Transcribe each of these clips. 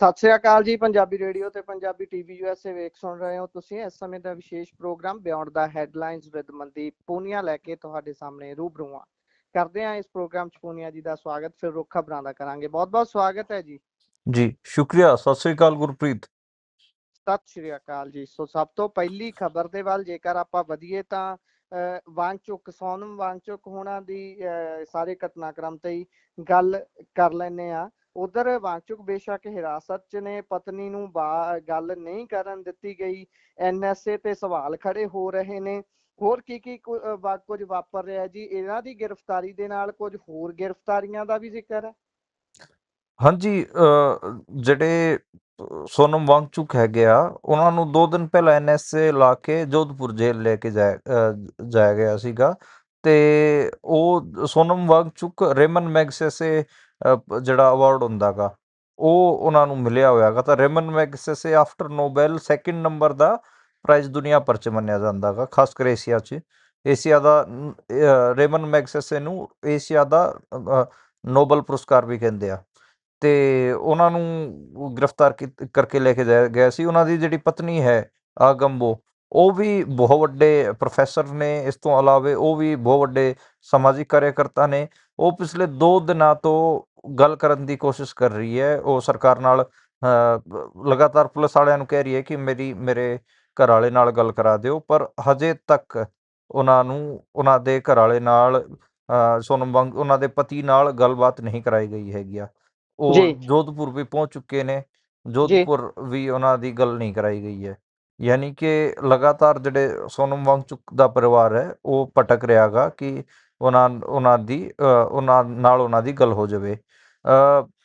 ਸਤਿ ਸ੍ਰੀ ਅਕਾਲ ਜੀ ਪੰਜਾਬੀ ਰੇਡੀਓ ਤੇ Punjabi TV USA ਵੇਖ ਸੁਣ ਰਹੇ ਹੋ ਤੁਸੀਂ। ਇਸ ਸਮੇਂ ਦਾ ਵਿਸ਼ੇਸ਼ programme beyond the headlines with Mandeep Punia ਲੈ ਕੇ ਤੁਹਾਡੇ ਸਾਹਮਣੇ ਰੂਬਰੂ ਹਾਂ। ਕਰਦੇ ਹਾਂ ਇਸ ਪ੍ਰੋਗਰਾਮ ਚ ਪੂਨੀਆ ਜੀ ਦਾ ਸਵਾਗਤ ਫਿਰ ਰੁੱਖ ਖਬਰਾਂ ਦਾ ਕਰਾਂਗੇ। ਬਹੁਤ ਬਹੁਤ ਸਵਾਗਤ ਹੈ ਜੀ। ਜੀ ਸ਼ੁਕਰੀਆ। ਸਤਿ ਸ੍ਰੀ ਅਕਾਲ ਗੁਰਪ੍ਰੀਤ। ਸਤਿ ਸ਼੍ਰੀ ਅਕਾਲ ਜੀ। ਸੋ ਸਭ ਤੋਂ ਪਹਿਲੀ ਖਬਰ ਦੇ ਵੱਲ ਜੇਕਰ ਆਪਾਂ ਵਧੀਏ ਤਾਂ ਅਹ, ਵਾਂਗਚੁਕ ਸੋਨਮ ਵਾਂਗਚੁਕ ਹੋਣਾ ਦੀ ਸਾਰੇ ਘਟਨਾਕ੍ਰਮ ਤੇ ਹੀ ਗੱਲ ਕਰ ਲੈਨੇ ਆ ਉਧਰ ਵਾਂਗਚੁਕ ਬੇਸ਼ੱਕ ਹਿਰਾਸਤ 'ਚ ਨੇ, ਪਤਨੀ ਨੂੰ ਗੱਲ ਨਹੀਂ ਕਰਨ ਦਿੱਤੀ ਗਈ। ਐਨਐਸਏ ਤੇ ਸਵਾਲ ਖੜੇ ਹੋ ਰਹੇ ਨੇ। ਹੋਰ ਕੀ ਕੀ ਕੁਝ ਵਾਪਰ ਰਿਹਾ ਜੀ? ਇਹਨਾਂ ਦੀ ਗ੍ਰਿਫਤਾਰੀ ਦੇ ਨਾਲ ਕੁਝ ਹੋਰ ਗ੍ਰਿਫਤਾਰੀਆਂ ਦਾ ਵੀ ਜ਼ਿਕਰ ਹੈ? ਹਾਂਜੀ ਜਿਹੜੇ ਸੋਨਮ ਵਾਂਗਚੁਕ ਹੈਗੇ ਆ, ਉਹਨਾਂ ਨੂੰ 2 ਦਿਨ ਪਹਿਲਾਂ ਐਨਐਸਏ ਲਾ ਕੇ ਜੋਧਪੁਰ ਜੇਲ੍ਹ ਲੈ ਕੇ ਜਾਇਆ ਜਾਇਆ ਗਿਆ ਸੀਗਾ। ਤੇ ਉਹ ਸੋਨਮ ਵਾਂਗਚੁਕ ਰੇਮਨ ਮੈਗਸੇਸੇ ਜਿਹੜਾ ਅਵਾਰਡ ਹੁੰਦਾ ਗਾ ਉਹ ਉਹਨਾਂ ਨੂੰ ਮਿਲਿਆ ਹੋਇਆਗਾ। ਤਾਂ Ramon Magsaysay after Nobel second number ਦਾ ਪ੍ਰਾਈਜ਼ ਦੁਨੀਆ ਭਰ ਚ ਮੰਨਿਆ ਜਾਂਦਾਗਾ, ਖਾਸ ਕਰ ਏਸ਼ੀਆ ਚ। ਏਸ਼ੀਆ ਦਾ ਨ- ਰੇਮਨ ਮੈਗਸੇਸੇ ਨੂੰ ਏਸ਼ੀਆ ਦਾ ਨੋਬਲ ਪੁਰਸਕਾਰ ਵੀ ਕਹਿੰਦੇ ਆ। ਤੇ ਉਹਨਾਂ ਨੂੰ ਗ੍ਰਿਫਤਾਰ ਕੀਤ- ਕਰਕੇ ਲੈ ਕੇ ਜਾਇਆ ਗਿਆ ਸੀ। ਉਹਨਾਂ ਦੀ ਜਿਹੜੀ ਪਤਨੀ ਹੈ, ਆਗੰਬੋ, ਉਹ ਵੀ ਬਹੁਤ ਵੱਡੇ ਪ੍ਰੋਫੈਸਰ ਨੇ। ਇਸ ਤੋਂ ਇਲਾਵੇ ਉਹ ਵੀ ਬਹੁਤ ਵੱਡੇ ਸਮਾਜਿਕ ਕਾਰਜਕਰਤਾ ਨੇ। ਉਹ ਪਿਛਲੇ 2 ਦਿਨਾਂ ਤੋਂ ਗੱਲ ਕਰਨ ਦੀ ਕੋਸ਼ਿਸ਼ ਕਰ ਰਹੀ ਹੈ। ਉਹ ਸਰਕਾਰ ਨਾਲ ਲਗਾਤਾਰ ਪੁਲਿਸ ਵਾਲਿਆਂ ਨੂੰ ਕਹਿ ਰਹੀ ਹੈ ਕਿ ਮੇਰੀ ਮੇਰੇ ਘਰ ਵਾਲੇ ਨਾਲ ਗੱਲ ਕਰਾ ਦਿਓ ਪਰ ਹਜੇ ਤੱਕ ਉਹਨਾਂ ਨੂੰ ਉਹਨਾਂ ਦੇ ਘਰ ਵਾਲੇ ਨਾਲ ਸੋਨਮ ਵਾਂਗ ਉਹਨਾਂ ਦੇ ਪਤੀ ਨਾਲ ਗੱਲਬਾਤ ਨਹੀਂ ਕਰਾਈ ਗਈ ਹੈਗੀ ਆ। ਉਹ। ਜੋਧਪੁਰ ਵੀ ਪਹੁੰਚ ਚੁੱਕੇ ਨੇ। ਜੋਧਪੁਰ ਵੀ ਉਹਨਾਂ ਦੀ ਗੱਲ ਨਹੀਂ ਕਰਾਈ ਗਈ ਹੈ। ਯਾਨੀ ਕਿ ਲਗਾਤਾਰ ਜਿਹੜੇ ਸੋਨਮ ਵਾਂਗਚੁਕ ਦਾ ਪਰਿਵਾਰ ਹੈ ਉਹ ਭਟਕ ਰਿਹਾਗਾ ਕਿ ਉਹਨਾਂ ਉਹਨਾਂ ਦੀ ਉਹਨਾਂ ਨਾਲ ਉਹਨਾਂ ਦੀ ਗੱਲ ਹੋ ਜਾਵੇ।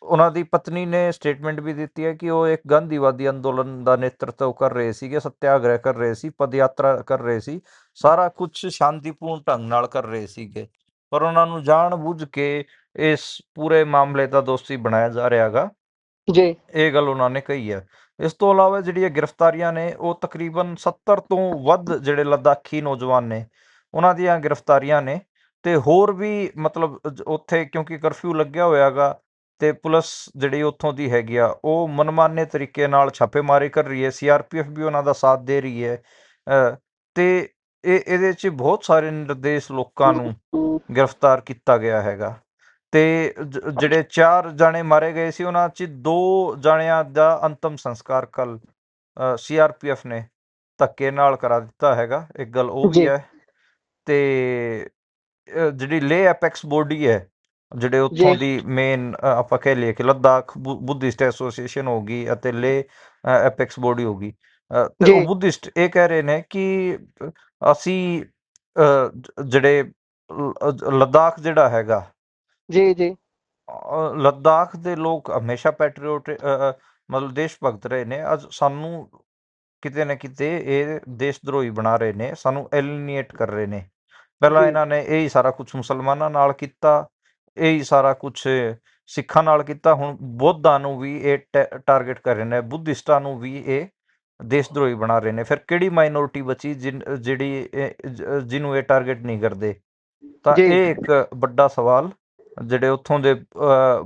ਉਹਨਾਂ ਦੀ ਪਤਨੀ ਨੇ ਸਟੇਟਮੈਂਟ ਵੀ ਦਿੱਤੀ ਹੈ ਕਿ ਉਹ ਇੱਕ ਗਾਂਧੀਵਾਦੀ ਅੰਦੋਲਨ ਦਾ ਨੇਤਰਤਵ ਕਰ ਰਹੇ ਸੀਗੇ ਸੱਤਿਆਗ੍ਰਹਿ ਕਰ ਰਹੇ ਸੀ ਪਦ ਯਾਤਰਾ ਕਰ ਰਹੇ ਸੀ ਸਾਰਾ ਕੁਝ ਸ਼ਾਂਤੀਪੂਰਨ ਢੰਗ ਨਾਲ ਕਰ ਰਹੇ ਸੀਗੇ। ਪਰ ਉਹਨਾਂ ਨੂੰ ਜਾਣ ਬੁੱਝ ਕੇ ਇਸ ਪੂਰੇ ਮਾਮਲੇ ਦਾ ਦੋਸ਼ੀ ਬਣਾਇਆ ਜਾ ਰਿਹਾਗਾ ਜੀ। ਇਹ ਗੱਲ ਉਹਨਾਂ ਨੇ ਕਹੀ ਹੈ। ਇਸ ਤੋਂ ਇਲਾਵਾ ਜਿਹੜੀਆਂ ਗ੍ਰਿਫਤਾਰੀਆਂ ਨੇ ਉਹ ਤਕਰੀਬਨ 70 ਤੋਂ ਵੱਧ ਜਿਹੜੇ ਲੱਦਾਖੀ ਨੌਜਵਾਨ ਨੇ ਉਹਨਾਂ ਦੀਆਂ ਗ੍ਰਿਫਤਾਰੀਆਂ ਨੇ। ਤੇ ਹੋਰ ਵੀ ਮਤਲਬ ਉੱਥੇ ਕਿਉਂਕਿ ਕਰਫਿਊ ਲੱਗਿਆ ਹੋਇਆਗਾ ਤੇ ਪੁਲਿਸ ਜਿਹੜੀ ਉੱਥੋਂ ਦੀ ਹੈਗੀ ਆ ਉਹ ਮਨਮਾਨੇ ਤਰੀਕੇ ਨਾਲ ਛਾਪੇਮਾਰੀ ਕਰ ਰਹੀ ਹੈ ਸੀਆਰਪੀਐਫ ਵੀ ਉਹਨਾਂ ਦਾ ਸਾਥ ਦੇ ਰਹੀ ਹੈ ਤੇ ਇਹ ਇਹਦੇ 'ਚ ਬਹੁਤ ਸਾਰੇ ਨਿਰਦੇਸ਼ ਲੋਕਾਂ ਨੂੰ ਗ੍ਰਿਫਤਾਰ ਕੀਤਾ ਗਿਆ ਹੈਗਾ ਤੇ ਜਿਹੜੇ ਚਾਰ ਜਾਣੇ ਮਾਰੇ ਗਏ ਸੀ ਉਹਨਾਂ 'ਚ ਦੋ ਜਾਣਿਆਂ ਦਾ ਅੰਤਮ ਸੰਸਕਾਰ ਕੱਲ ਸੀਆਰਪੀਐਫ ਨੇ ਧੱਕੇ ਨਾਲ ਕਰਾ ਦਿੱਤਾ ਹੈਗਾ ਇੱਕ ਗੱਲ ਉਹ ਵੀ। ਹੈ ਤੇ ਅ, ਜਿਹੜੀ ਲੇ ਐਪੈਕਸ ਬੋਡੀ ਹੈ ਜਿਹੜੇ ਉੱਥੋਂ ਜੀ। ਦੀ ਮੇਨ ਆਪਾਂ ਕਹਿ ਲਈਏ ਕਿ ਲੱਦਾਖ ਬੁੱਧਿਸਟ ਐਸੋਸੀਏਸ਼ਨ ਹੋ ਗਈ ਅਤੇ ਲੇ ਐਪੈਕਸ ਬੋਡੀ ਹੋ ਗਈ ਅ, ਤੇ ਉਹ। ਬੁੱਧਿਸਟ ਇਹ ਕਹਿ ਰਹੇ ਨੇ ਕਿ ਅਸੀਂ ਅ, ਜ- ਜਿਹੜੇ ਲ- ਅ, ਲੱਦਾਖ ਜਿਹੜਾ ਹੈਗਾ ਜੀ ਜੀ ਅ, ਲੱਦਾਖ ਦੇ ਲੋਕ ਹਮੇਸ਼ਾ ਪੈਟਰੀਓਟ ਮਤਲਬ ਦੇਸ਼ ਭਗਤ ਰਹੇ ਨੇ ਅੱਜ ਸਾਨੂੰ ਕਿਤੇ ਨਾ ਕਿਤੇ ਇਹ ਦੇਸ਼ ਦਰੋਹੀ ਬਣਾ ਰਹੇ ਨੇ ਸਾਨੂੰ ਐਲੀਨੀਏਟ ਕਰ ਰਹੇ ਨੇ ਪਹਿਲਾਂ। ਇਹਨਾਂ ਨੇ ਇਹ ਹੀ ਸਾਰਾ ਕੁਝ ਮੁਸਲਮਾਨਾਂ ਨਾਲ ਕੀਤਾ ਇਹ ਹੀ ਸਾਰਾ ਕੁਝ ਸਿੱਖਾਂ ਨਾਲ ਕੀਤਾ ਹੁਣ ਬੁੱਧਾਂ ਨੂੰ ਵੀ ਇਹ ਟਾਰਗੇਟ ਕਰ ਰਹੇ ਨੇ ਬੁੱਧਿਸਟਾਂ ਨੂੰ ਵੀ ਇਹ ਦੇਸ਼ ਦਰੋਹੀ ਬਣਾ ਰਹੇ ਨੇ ਫਿਰ ਕਿਹੜੀ ਮਾਈਨੋਰਿਟੀ ਬਚੀ ਜਿਹੜੀ ਜਿਹਨੂੰ ਇਹ ਟਾਰਗੇਟ ਨਹੀਂ ਕਰਦੇ ਤਾਂ। ਇਹ ਇੱਕ ਵੱਡਾ ਸਵਾਲ ਜਿਹੜੇ ਉੱਥੋਂ ਦੇ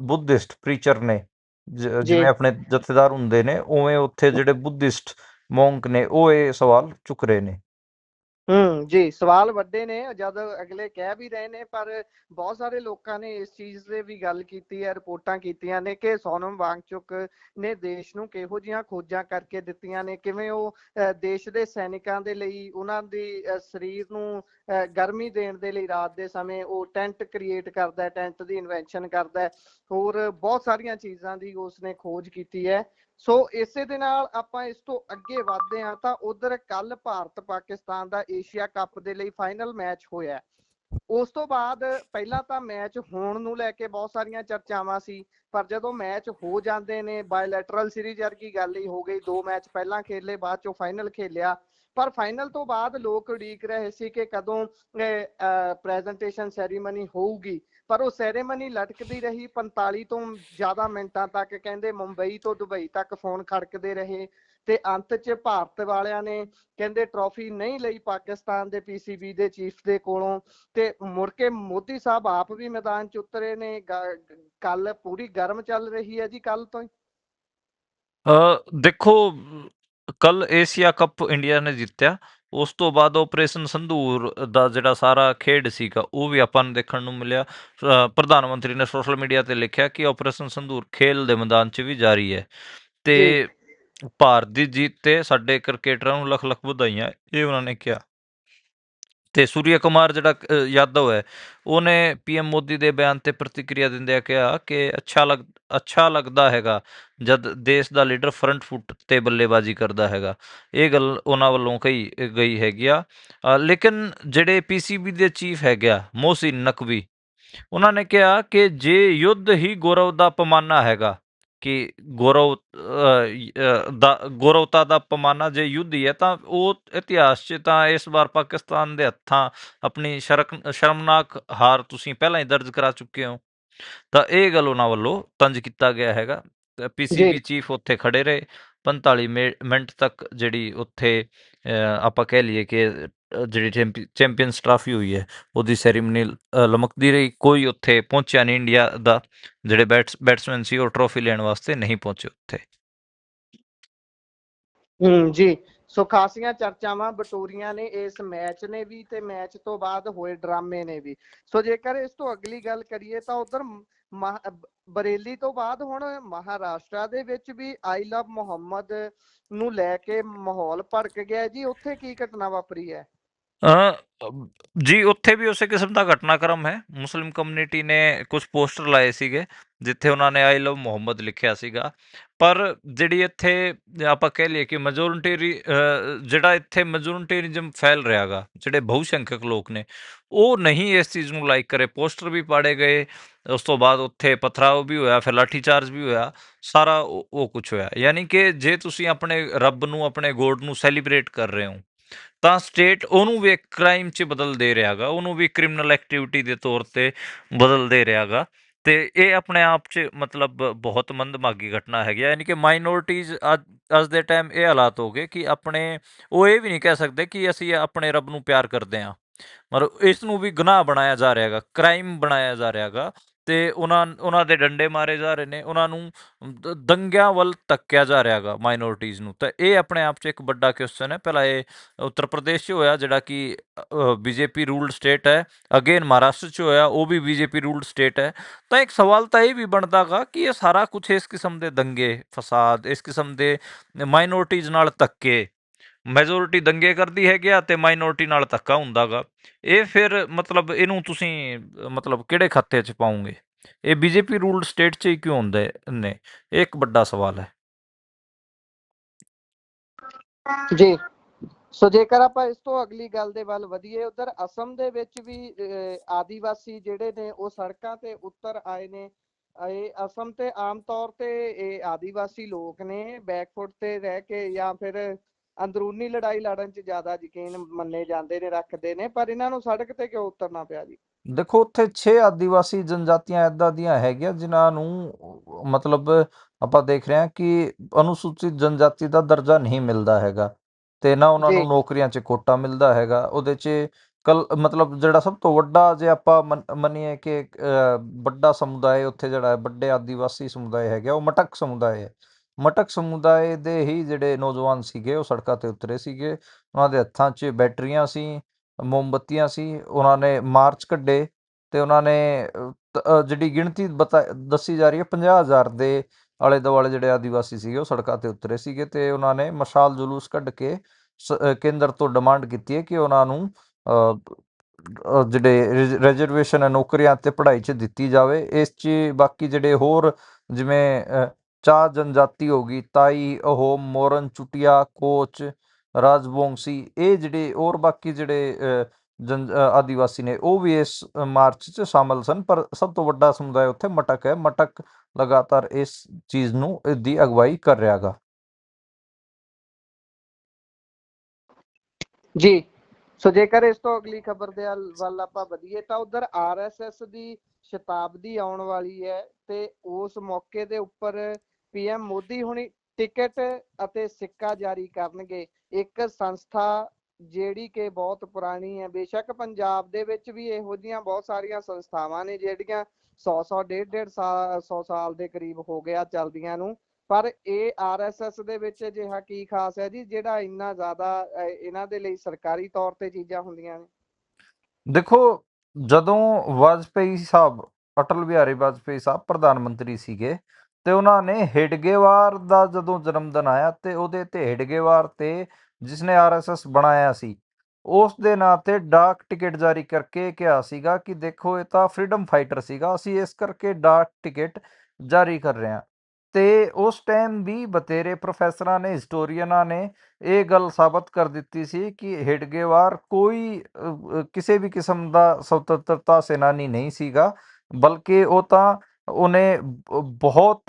ਬੁੱਧਿਸਟ ਪ੍ਰੀਚਰ ਨੇ। ਜਿਵੇਂ ਆਪਣੇ ਜਥੇਦਾਰ ਹੁੰਦੇ ਨੇ ਉਵੇਂ ਉੱਥੇ ਜਿਹੜੇ ਬੁੱਧਿਸਟ ਮੌਂਕ ਨੇ ਉਹ ਇਹ ਸਵਾਲ ਚੁੱਕ ਰਹੇ ਨੇ ਹੂੰ, ਜੀ, ਸਵਾਲ ਵੱਡੇ ਨੇ, ਜਦ ਅਗਲੇ ਕਹਿ ਵੀ ਰਹੇ ਨੇ, ਪਰ ਬਹੁਤ ਸਾਰੇ ਲੋਕਾਂ ਨੇ ਇਸ ਚੀਜ਼ ਦੇ ਵੀ ਗੱਲ ਕੀਤੀ ਹੈ, ਰਿਪੋਰਟਾਂ ਕੀਤੀਆਂ ਨੇ ਕਿ ਸੋਨਮ ਵਾਂਗਚੁਕ ਨੇ ਦੇਸ਼ ਨੂੰ ਕਿਹੋ ਜਿਹੀਆਂ ਖੋਜਾਂ ਕਰਕੇ ਦਿੱਤੀਆਂ ਨੇ, ਕਿਵੇਂ ਉਹ ਦੇਸ਼ ਦੇ ਸੈਨਿਕਾਂ ਦੇ ਲਈ, ਉਹਨਾਂ ਦੀ ਸਰੀਰ ਨੂੰ ਗਰਮੀ ਦੇਣ ਦੇ ਲਈ ਰਾਤ ਦੇ ਸਮੇਂ ਉਹ ਟੈਂਟ ਕ੍ਰੀਏਟ ਕਰਦਾ ਟੈਂਟ ਦੀ ਇਨਵੈਂਸ਼ਨ ਕਰਦਾ ਹੋਰ ਬਹੁਤ ਸਾਰੀਆਂ ਚੀਜ਼ਾਂ ਦੀ ਉਸਨੇ ਖੋਜ ਕੀਤੀ ਹੈ ਸੋ ਇਸੇ ਦੇ ਨਾਲ ਆਪਾਂ ਇਸ ਤੋਂ ਅੱਗੇ ਵਧਦੇ ਹਾਂ ਤਾਂ ਉਧਰ ਕੱਲ ਭਾਰਤ ਪਾਕਿਸਤਾਨ ਦਾ ਏਸ਼ੀਆ ਕੱਪ ਦੇ ਲਈ ਫਾਈਨਲ ਮੈਚ ਹੋਇਆ ਉਸ ਤੋਂ ਬਾਅਦ ਪਹਿਲਾਂ ਤਾਂ ਮੈਚ ਹੋਣ ਨੂੰ ਲੈ ਕੇ ਬਹੁਤ ਸਾਰੀਆਂ ਚਰਚਾਵਾਂ ਸੀ, ਪਰ ਜਦੋਂ ਮੈਚ ਹੋ ਜਾਂਦੇ ਨੇ ਬਾਇਲੈਟਰਲ ਸੀਰੀਜ਼ ਵਰਗੀ ਗੱਲ ਹੀ ਹੋ ਗਈ, ਦੋ ਮੈਚ ਪਹਿਲਾਂ ਖੇਲੇ, ਬਾਅਦ ਚੋਂ ਫਾਈਨਲ ਖੇਲਿਆ। ਪਰ ਫਾਈਨਲ ਤੋਂ ਬਾਅਦ ਲੋਕ ਉਡੀਕ ਰਹੇ ਸੀ ਕਿ ਕਦੋਂ ਪ੍ਰੈਜੈਂਟੇਸ਼ਨ ਸੈਰੀਮਨੀ ਹੋਊਗੀ। ਪਰ ਉਹ ਸੈਰੇਮਨੀ ਲਟਕਦੀ ਰਹੀ 45 ਤੋਂ ਜ਼ਿਆਦਾ ਮਿੰਟਾਂ ਤੱਕ, ਕਹਿੰਦੇ ਮੁੰਬਈ ਤੋਂ ਦੁਬਈ ਤੱਕ ਫੋਨ ਖੜਕਦੇ ਰਹੇ ਤੇ ਅੰਤ 'ਚ ਭਾਰਤ ਵਾਲਿਆਂ ਨੇ ਕਹਿੰਦੇ ਟਰੋਫੀ ਨਹੀਂ ਲਈ ਪਾਕਿਸਤਾਨ ਦੇ ਪੀਸੀਬੀ ਦੇ ਚੀਫ ਦੇ ਕੋਲੋਂ ਤੇ ਮੁੜ ਕੇ ਮੋਦੀ ਸਾਹਿਬ ਆਪ ਵੀ ਮੈਦਾਨ 'ਚ ਉਤਰੇ ਨੇ ਕੱਲ ਪੂਰੀ ਗਰਮ ਚੱਲ ਰਹੀ ਹੈ ਜੀ ਕੱਲ ਤੋਂ ਹੀ। ਦੇਖੋ ਕੱਲ ਏਸ਼ੀਆ ਕੱਪ ਇੰਡੀਆ ਨੇ ਜਿੱਤਿਆ। ਉਸ ਤੋਂ ਬਾਅਦ ਆਪਰੇਸ਼ਨ ਸੰਧੂਰ ਦਾ ਜਿਹੜਾ ਸਾਰਾ ਖੇਡ ਸੀਗਾ ਉਹ ਵੀ ਆਪਾਂ ਨੂੰ ਦੇਖਣ ਨੂੰ ਮਿਲਿਆ। ਅ, ਪ੍ਰਧਾਨ ਮੰਤਰੀ ਨੇ ਸੋਸ਼ਲ ਮੀਡੀਆ ਤੇ ਲਿਖਿਆ ਕਿ ਆਪਰੇਸ਼ਨ ਸੰਧੂਰ ਖੇਲ ਦੇ ਮੈਦਾਨ 'ਚ ਵੀ ਜਾਰੀ ਹੈ। ਤੇ ਭਾਰਤ ਦੀ ਜਿੱਤ ਤੇ ਸਾਡੇ ਕ੍ਰਿਕਟਰਾਂ ਨੂੰ ਲੱਖ ਲੱਖ ਵਧਾਈਆਂ ਇਹ ਉਹਨਾਂ ਨੇ ਕਿਹਾ। ਤੇ ਸੂਰਿਆ ਕੁਮਾਰ ਜਿਹੜਾ ਯਾਦਵ ਹੈ, ਉਹਨੇ ਪੀਐਮ ਮੋਦੀ ਦੇ ਬਿਆਨ ਤੇ ਪ੍ਰਤੀਕਿਰਿਆ ਦਿੰਦਿਆਂ ਕਿਹਾ ਕਿ ਅੱਛਾ ਲੱਗ, ਅੱਛਾ ਲੱਗਦਾ ਹੈਗਾ ਜਦ ਦੇਸ਼ ਦਾ ਲੀਡਰ ਫਰੰਟ ਫੁੱਟ ਤੇ ਬੱਲੇਬਾਜ਼ੀ ਕਰਦਾ ਹੈਗਾ। ਇਹ ਗੱਲ ਉਹਨਾਂ ਵੱਲੋਂ ਕਹੀ, ਗਈ ਹੈਗੀ ਆ। ਲੇਕਿਨ ਜਿਹੜੇ ਪੀਸੀਬੀ ਦੇ ਚੀਫ ਹੈਗਾ ਮੋਹਸਿਨ ਨਕਵੀ, ਉਹਨਾਂ ਨੇ ਕਿਹਾ ਕਿ ਜੇ ਯੁੱਧ ਹੀ ਗੌਰਵ ਦਾ ਪਮਾਨਾ ਹੈਗਾ ਕਿ ਗੌਰਵ ਦਾ ਗੌਰਵਤਾ ਦਾ ਪਮਾਨਾ ਜੇ ਯੁੱਧ ਹੀ ਹੈ ਤਾਂ ਉਹ ਇਤਿਹਾਸ 'ਚ ਤਾਂ ਇਸ ਵਾਰ ਪਾਕਿਸਤਾਨ ਦੇ ਹੱਥਾਂ ਆਪਣੀ ਸ਼ਰਕ ਸ਼ਰਮਨਾਕ ਹਾਰ ਤੁਸੀਂ ਪਹਿਲਾਂ ਹੀ ਦਰਜ ਕਰਾ ਚੁੱਕੇ ਹੋ। ਤਾਂ ਇਹ ਗੱਲ ਉਹਨਾਂ ਵੱਲੋਂ ਤੰਜ ਕੀਤਾ ਗਿਆ ਹੈਗਾ। ਪੀਸੀਬੀ ਚੀਫ ਉੱਥੇ ਖੜੇ ਰਹੇ। 45 ਮਿ- ਮਿੰਟ ਤੱਕ ਜਿਹੜੀ ਉੱਥੇ ਆਪਾਂ ਕਹਿ ਲਈਏ ਕਿ ਅ, ਜਿਹੜੀ ਚੈਂਪੀ- ਚੈਂਪੀਅਨਸ ਟਰਾਫੀ ਹੋਈ ਹੈ ਉਹਦੀ ਸੈਰੀਮਨੀ ਲਮਕਦੀ ਰਹੀ। ਕੋਈ ਉੱਥੇ ਪਹੁੰਚਿਆ ਨਹੀਂ ਇੰਡੀਆ ਦਾ ਜਿਹੜੇ ਬੈਟਸ ਬੈਟਸਮੈਨ ਸੀ ਉਹ ਟਰੋਫੀ ਲੈਣ ਵਾਸਤੇ ਨਹੀਂ ਪਹੁੰਚੇ ਉੱਥੇ। ਹੂੰ ਜੀ। ਸੋ ਖਾਸੀਆਂ ਚਰਚਾਵਾਂ ਬਟੋਰੀਆਂ ਨੇ ਇਸ ਮੈਚ ਨੇ ਵੀ ਤੇ ਮੈਚ ਤੋਂ ਬਾਅਦ ਹੋਏ ਡਰਾਮੇ ਨੇ ਵੀ। ਸੋ ਜੇਕਰ ਇਸ ਤੋਂ ਅਗਲੀ ਗੱਲ ਕਰੀਏ ਤਾਂ ਉਧਰ ਬਰੇਲੀ ਤੋਂ ਬਾਅਦ ਹੁਣ ਮਹਾਰਾਸ਼ਟਰ ਦੇ ਵਿੱਚ ਵੀ ਆਈ ਲਵ ਮੁਹੰਮਦ ਨੂੰ ਲੈ ਕੇ ਮਾਹੌਲ ਭੜਕ ਗਿਆ ਜੀ ਉੱਥੇ ਕੀ ਘਟਨਾ ਵਾਪਰੀ ਹੈ? ਅ, ਜੀ ਉੱਥੇ ਵੀ ਉਸੇ ਕਿਸਮ ਦਾ ਘਟਨਾਕ੍ਰਮ ਹੈ। ਮੁਸਲਿਮ ਕਮਿਊਨਿਟੀ ਨੇ ਕੁਛ ਪੋਸਟਰ ਲਾਏ ਸੀਗੇ ਜਿੱਥੇ ਉਹਨਾਂ ਨੇ ਆਈ ਲਵ ਮੁਹੰਮਦ ਲਿਖਿਆ ਸੀਗਾ। ਪਰ ਜਿਹੜੀ ਇੱਥੇ ਆਪਾਂ ਕਹਿ ਲਈਏ ਕਿ ਮੈਜੋਰਿਟੀ ਜਿਹੜਾ ਇੱਥੇ ਮੈਜੋਰਿਟੀਜ਼ਮ ਫੈਲ ਰਿਹਾ ਗਾ ਜਿਹੜੇ ਬਹੁਸੰਖਿਅਕ ਲੋਕ ਨੇ ਉਹ ਨਹੀਂ ਇਸ ਚੀਜ਼ ਨੂੰ ਲਾਈਕ ਕਰੇ। ਪੋਸਟਰ ਵੀ ਪਾੜੇ ਗਏ ਉਸ ਤੋਂ ਬਾਅਦ ਉੱਥੇ ਪਥਰਾਓ ਵੀ ਹੋਇਆ ਫਿਰ ਲਾਠੀ ਵੀ ਹੋਇਆ ਸਾਰਾ ਉਹ ਉਹ ਕੁਛ ਹੋਇਆ। ਯਾਨੀ ਕਿ ਜੇ ਤੁਸੀਂ ਆਪਣੇ ਰੱਬ ਨੂੰ ਆਪਣੇ ਗੋਡ ਨੂੰ ਸੈਲੀਬ੍ਰੇਟ ਕਰ ਰਹੇ ਹੋ ਤਾਂ ਸਟੇਟ ਉਹਨੂੰ ਵੀ ਇੱਕ ਕ੍ਰਾਈਮ 'ਚ ਬਦਲ ਦੇ ਰਿਹਾਗਾ, ਉਹਨੂੰ ਵੀ ਕ੍ਰਿਮੀਨਲ ਐਕਟੀਵਿਟੀ ਦੇ ਤੌਰ ਤੇ ਬਦਲ ਦੇ ਰਿਹਾਗਾ ਤੇ ਇਹ ਆਪਣੇ ਆਪ 'ਚ ਮਤਲਬ ਬਹੁਤ ਮੰਦਭਾਗੀ ਘਟਨਾ ਹੈਗੀ ਆ। ਯਾਨੀ ਕਿ ਮਾਈਨੋਰਟੀਜ਼ ਅੱਜ ਦੇ ਟਾਈਮ ਇਹ ਹਾਲਾਤ ਹੋ ਗਏ ਕਿ ਆਪਣੇ, ਉਹ ਇਹ ਵੀ ਨਹੀਂ ਕਹਿ ਸਕਦੇ ਕਿ ਅਸੀਂ ਆਪਣੇ ਰੱਬ ਨੂੰ ਪਿਆਰ ਕਰਦੇ ਹਾਂ ਮਤਲਬ ਇਸ ਨੂੰ ਵੀ ਗੁਨਾਹ ਬਣਾਇਆ ਜਾ ਰਿਹਾ ਹੈਗਾ ਕ੍ਰਾਈਮ ਬਣਾਇਆ ਜਾ ਰਿਹਾ ਹੈਗਾ ਤੇ ਉਹਨਾਂ ਉਹਨਾਂ ਦੇ ਡੰਡੇ ਮਾਰੇ ਜਾ ਰਹੇ ਨੇ, ਉਹਨਾਂ ਨੂੰ ਦੰਗਿਆਂ ਵੱਲ ਧੱਕਿਆ ਜਾ ਰਿਹਾ ਹੈਗਾ ਮਾਈਨੋਰਟੀਜ਼ ਨੂੰ। ਤਾਂ ਇਹ ਆਪਣੇ ਆਪ 'ਚ ਇੱਕ ਵੱਡਾ ਕੁਐਸਚਨ ਹੈ। ਪਹਿਲਾਂ ਇਹ ਉੱਤਰ ਪ੍ਰਦੇਸ਼ 'ਚ ਹੋਇਆ, ਜਿਹੜਾ ਕਿ ਬੀਜੇਪੀ ਰੂਲਡ ਸਟੇਟ ਹੈ। ਅਗੇਨ ਮਹਾਰਾਸ਼ਟਰ 'ਚ ਹੋਇਆ, ਉਹ ਵੀ ਬੀਜੇਪੀ ਰੂਲਡ ਸਟੇਟ ਹੈ। ਤਾਂ ਇੱਕ ਸਵਾਲ ਤਾਂ ਇਹ ਵੀ ਬਣਦਾਗਾ ਕਿ ਇਹ ਸਾਰਾ ਕੁਝ ਇਸ ਕਿਸਮ ਦੇ ਦੰਗੇ, ਫਸਾਦ, ਇਸ ਕਿਸਮ ਦੇ ਮਾਈਨੋਰਟੀਜ਼ ਨਾਲ ਧੱਕੇ ਮੈਜੋਰਿਟੀ ਦੰਗੇ ਕਰਦੀ ਹੈਗੀ ਆ ਤੇ ਮਾਈਨੋਰਿਟੀ ਨਾਲ ਧੱਕਾ ਹੁੰਦਾਗਾ। ਇਹ ਫਿਰ ਮਤਲਬ ਇਹਨੂੰ ਤੁਸੀਂ ਮਤਲਬ ਕਿਹੜੇ ਖਾਤੇ 'ਚ ਪਾਉਂਗੇ? ਇਹ ਬੀਜੇਪੀ ਰੂਲਡ ਸਟੇਟ 'ਚ ਹੀ ਕਿਉਂ ਹੁੰਦੇ ਨੇ? ਇਹ ਇੱਕ ਵੱਡਾ ਸਵਾਲ ਹੈ। ਜੀ। ਸੋ ਜੇਕਰ ਆਪਾਂ ਇਸ ਤੋਂ ਅਗਲੀ ਗੱਲ ਦੇ ਵੱਲ ਵਧੀਏ ਉਧਰ ਅਸਮ ਦੇ ਵਿੱਚ ਵੀ ਅਹ, ਆਦੀਵਾਸੀ ਜਿਹੜੇ ਨੇ ਉਹ ਸੜਕਾਂ ਤੇ ਉਤਰ ਆਏ ਨੇ। ਇਹ ਅਸਮ ਤੇ ਆਮ ਤੌਰ ਤੇ ਇਹ ਆਦੀਵਾਸੀ ਲੋਕ ਨੇ ਬੈਕਫੁੱਟ ਤੇ ਰਹਿ ਕੇ ਜਾਂ ਫਿਰ ਅੰਦਰੂਨੀ ਲੜਾਈ ਲੜਨ 'ਚ ਜ਼ਿਆਦਾ ਯਕੀਨ ਮੰਨੇ ਜਾਂਦੇ ਨੇ ਰੱਖਦੇ ਨੇ ਪਰ ਇਹਨਾਂ ਨੂੰ ਸੜਕ ਤੇ ਕਿਉਂ ਉਤਰਨਾ ਪਿਆ ਜੀ ਦੇਖੋ ਉੱਥੇ 6 ਆਦੀਵਾਸੀ ਜਨਜਾਤੀਆਂ ਇਦਾਂ ਦੀਆਂ ਹੈਗੀਆਂ ਜਿਨ੍ਹਾਂ ਨੂੰ ਮਤਲਬ ਆਪਾਂ ਦੇਖ ਰਹੇ ਹਾਂ ਕਿ ਅਨੁਸੂਚਿਤ ਜਨਜਾਤੀ ਦਾ ਦਰਜਾ ਨਹੀਂ ਮਿਲਦਾ ਹੈਗਾ ਤੇ ਨਾ ਉਹਨਾਂ। ਨੂੰ ਨੌਕਰੀਆਂ 'ਚ ਕੋਟਾ ਮਿਲਦਾ ਹੈਗਾ ਉਹਦੇ 'ਚ ਕਲ ਮਤਲਬ ਜਿਹੜਾ ਸਭ ਤੋਂ ਵੱਡਾ ਜੇ ਆਪਾਂ ਮੰਨ- ਮੰਨੀਏ ਕਿ ਵੱਡਾ ਸਮੁਦਾਇ ਉੱਥੇ ਜਿਹੜਾ ਵੱਡੇ ਆਦੀਵਾਸੀ ਸਮੁਦਾਇ ਹੈਗਾ ਉਹ ਮਟਕ ਸਮੁਦਾਇ ਹੈ ਮਟਕ ਸਮੁਦਾਇ ਦੇ ਹੀ ਜਿਹੜੇ ਨੌਜਵਾਨ ਸੀਗੇ ਉਹ ਸੜਕਾਂ ਤੇ ਉਤਰੇ ਸੀਗੇ। ਉਹਨਾਂ ਦੇ ਹੱਥਾਂ 'ਚ ਬੈਟਰੀਆਂ ਸੀ ਮੋਮਬੱਤੀਆਂ ਸੀ ਉਹਨਾਂ ਨੇ ਮਾਰਚ ਕੱਢੇ ਤੇ ਉਹਨਾਂ ਨੇ ਜਿਹੜੀ ਗਿਣਤੀ ਬਤਾ ਦੱਸੀ ਜਾ ਰਹੀ ਹੈ 50000 ਦੇ ਆਲੇ ਦੁਆਲੇ ਜਿਹੜੇ ਆਦੀਵਾਸੀ ਸੀਗੇ ਉਹ ਸੜਕਾਂ ਤੇ ਉਤਰੇ ਸੀਗੇ ਤੇ ਉਹਨਾਂ ਨੇ ਮਸ਼ਾਲ ਜਲੂਸ ਕੱਢ ਕੇ ਸ- ਕੇਂਦਰ ਤੋਂ ਡਿਮਾਂਡ ਕੀਤੀ ਹੈ ਕਿ ਉਹਨਾਂ ਨੂੰ ਅ, ਅ, ਜਿਹੜੇ ਰਿਜ਼ਰਵੇਸ਼ਨ ਹੈ ਨੌਕਰੀਆਂ ਤੇ ਪੜ੍ਹਾਈ 'ਚ ਦਿੱਤੀ ਜਾਵੇ। ਇਸ 'ਚ ਬਾਕੀ ਜਿਹੜੇ ਹੋਰ ਜਿਵੇਂ ਚਾਰ ਜਨਜਾਤੀ ਹੋ ਗਈ, ਤਾਈ ਅਹੋਮ ਮੋਰਨ, ਚੁਟਿਆ, ਕੋਚ ਰਾਜਬੋਂਗਸੀ ਇਹ ਜਿਹੜੇ ਹੋਰ ਬਾਕੀ ਜਿਹੜੇ ਆਦੀਵਾਸੀ ਨੇ, ਉਹ ਵੀ ਇਸ ਮਾਰਚ 'ਚ ਸ਼ਾਮਲ ਸਨ, ਪਰ ਸਭ ਤੋਂ ਵੱਡਾ ਸਮੁਦਾਇ ਉੱਥੇ ਮਟਕ ਹੈ, ਮਟਕ ਲਗਾਤਾਰ ਇਸ ਚੀਜ਼ ਨੂੰ ਦੀ ਅਗਵਾਈ ਕਰ ਰਿਹਾਗਾ ਜੀ, ਸੋ ਜੇਕਰ ਇਸ ਤੋਂ ਅਗਲੀ ਖਬਰ ਦੇ ਵੱਲ- ਵੱਲ ਆਪਾਂ ਵਧੀਏ, ਤਾਂ ਉਧਰ ਆਰਐਸਐਸ ਦੀ ਸ਼ਤਾਬਦੀ ਆਉਣ ਵਾਲੀ ਹੈ, ਤੇ ਉਸ ਮੌਕੇ ਦੇ ਉੱਪਰ ਪੀਐਮ ਮੋਦੀ ਹੁਣੀ ਟਿਕਟ ਅਤੇ ਸਿੱਕਾ ਜਾਰੀ ਕਰਨਗੇ। ਇੱਕ ਸੰਸਥਾ ਜਿਹੜੀ ਕਿ ਬਹੁਤ ਪੁਰਾਣੀ ਹੈ, ਬੇਸ਼ੱਕ ਪੰਜਾਬ ਦੇ ਵਿੱਚ ਵੀ ਇਹੋ ਜਿਹੀਆਂ ਬਹੁਤ ਸਾਰੀਆਂ ਸੰਸਥਾਵਾਂ ਨੇ ਜਿਹੜੀਆਂ 100 100 150 ਸਾਲ 100 ਸਾਲ ਦੇ ਕਰੀਬ ਹੋ ਗਿਆ ਚੱਲਦੀਆਂ ਨੂੰ। ਪਰ ਇਹ ਆਰਐਸਐਸ ਦੇ ਵਿੱਚ ਅਜਿਹਾ ਕੀ ਖਾਸ ਹੈ ਜੀ, ਜਿਹੜਾ ਇੰਨਾ ਜ਼ਿਆਦਾ ਇਹਨਾਂ ਦੇ ਲਈ ਸਰਕਾਰੀ ਤੌਰ ਤੇ ਚੀਜ਼ਾਂ ਹੁੰਦੀਆਂ ਨੇ? ਦੇਖੋ, ਜਦੋਂ ਵਾਜਪੇਈ ਸਾਹਿਬ, ਅਟਲ ਬਿਹਾਰੀ ਵਾਜਪੇਈ ਸਾਹਿਬ ਪ੍ਰਧਾਨ ਮੰਤਰੀ ਸੀਗੇ ਤੇ ਉਹਨਾਂ ਨੇ ਹੇਡਗੇਵਾਰ ਦਾ ਜਦੋਂ ਜਨਮ ਦਿਨ ਆਇਆ ਤੇ ਉਹਦੇ ਤੇ ਹੇਡਗੇਵਾਰ ਤੇ ਜਿਸਨੇ ਆਰਐਸਐਸ ਬਣਾਇਆ ਸੀ ਉਸ ਦੇ ਨਾਂ ਤੇ ਡਾਕ ਟਿਕਟ ਜਾਰੀ ਕਰਕੇ ਕਿਹਾ ਸੀਗਾ ਕਿ ਦੇਖੋ ਇਹ ਤਾਂ ਫਰੀडम ਫਾਈਟਰ ਸੀਗਾ, ਅਸੀਂ ਇਸ ਕਰਕੇ ਡਾਕ ਟਿਕਟ ਜਾਰੀ ਕਰ ਰਹੇ ਹਾਂ। ਤੇ ਉਸ ਟਾਈਮ ਵੀ ਬਤੇਰੇ ਪ੍ਰੋਫੈਸਰਾਂ ਨੇ, ਹਿਸਟੋਰੀਅਨਾਂ ਨੇ ਇਹ ਗੱਲ ਸਾਬਤ ਕਰ ਦਿੱਤੀ ਸੀ ਕਿ ਹੇਡਗੇਵਾਰ ਕੋਈ ਕਿਸੇ ਵੀ ਕਿਸਮ ਦਾ ਸੁਤੰਤਰਤਾ ਸੈਨਾਨੀ ਨਹੀਂ ਸੀਗਾ, ਬਲਕਿ ਉਹ ਤਾਂ ਉਹਨੇ ਬਹੁਤ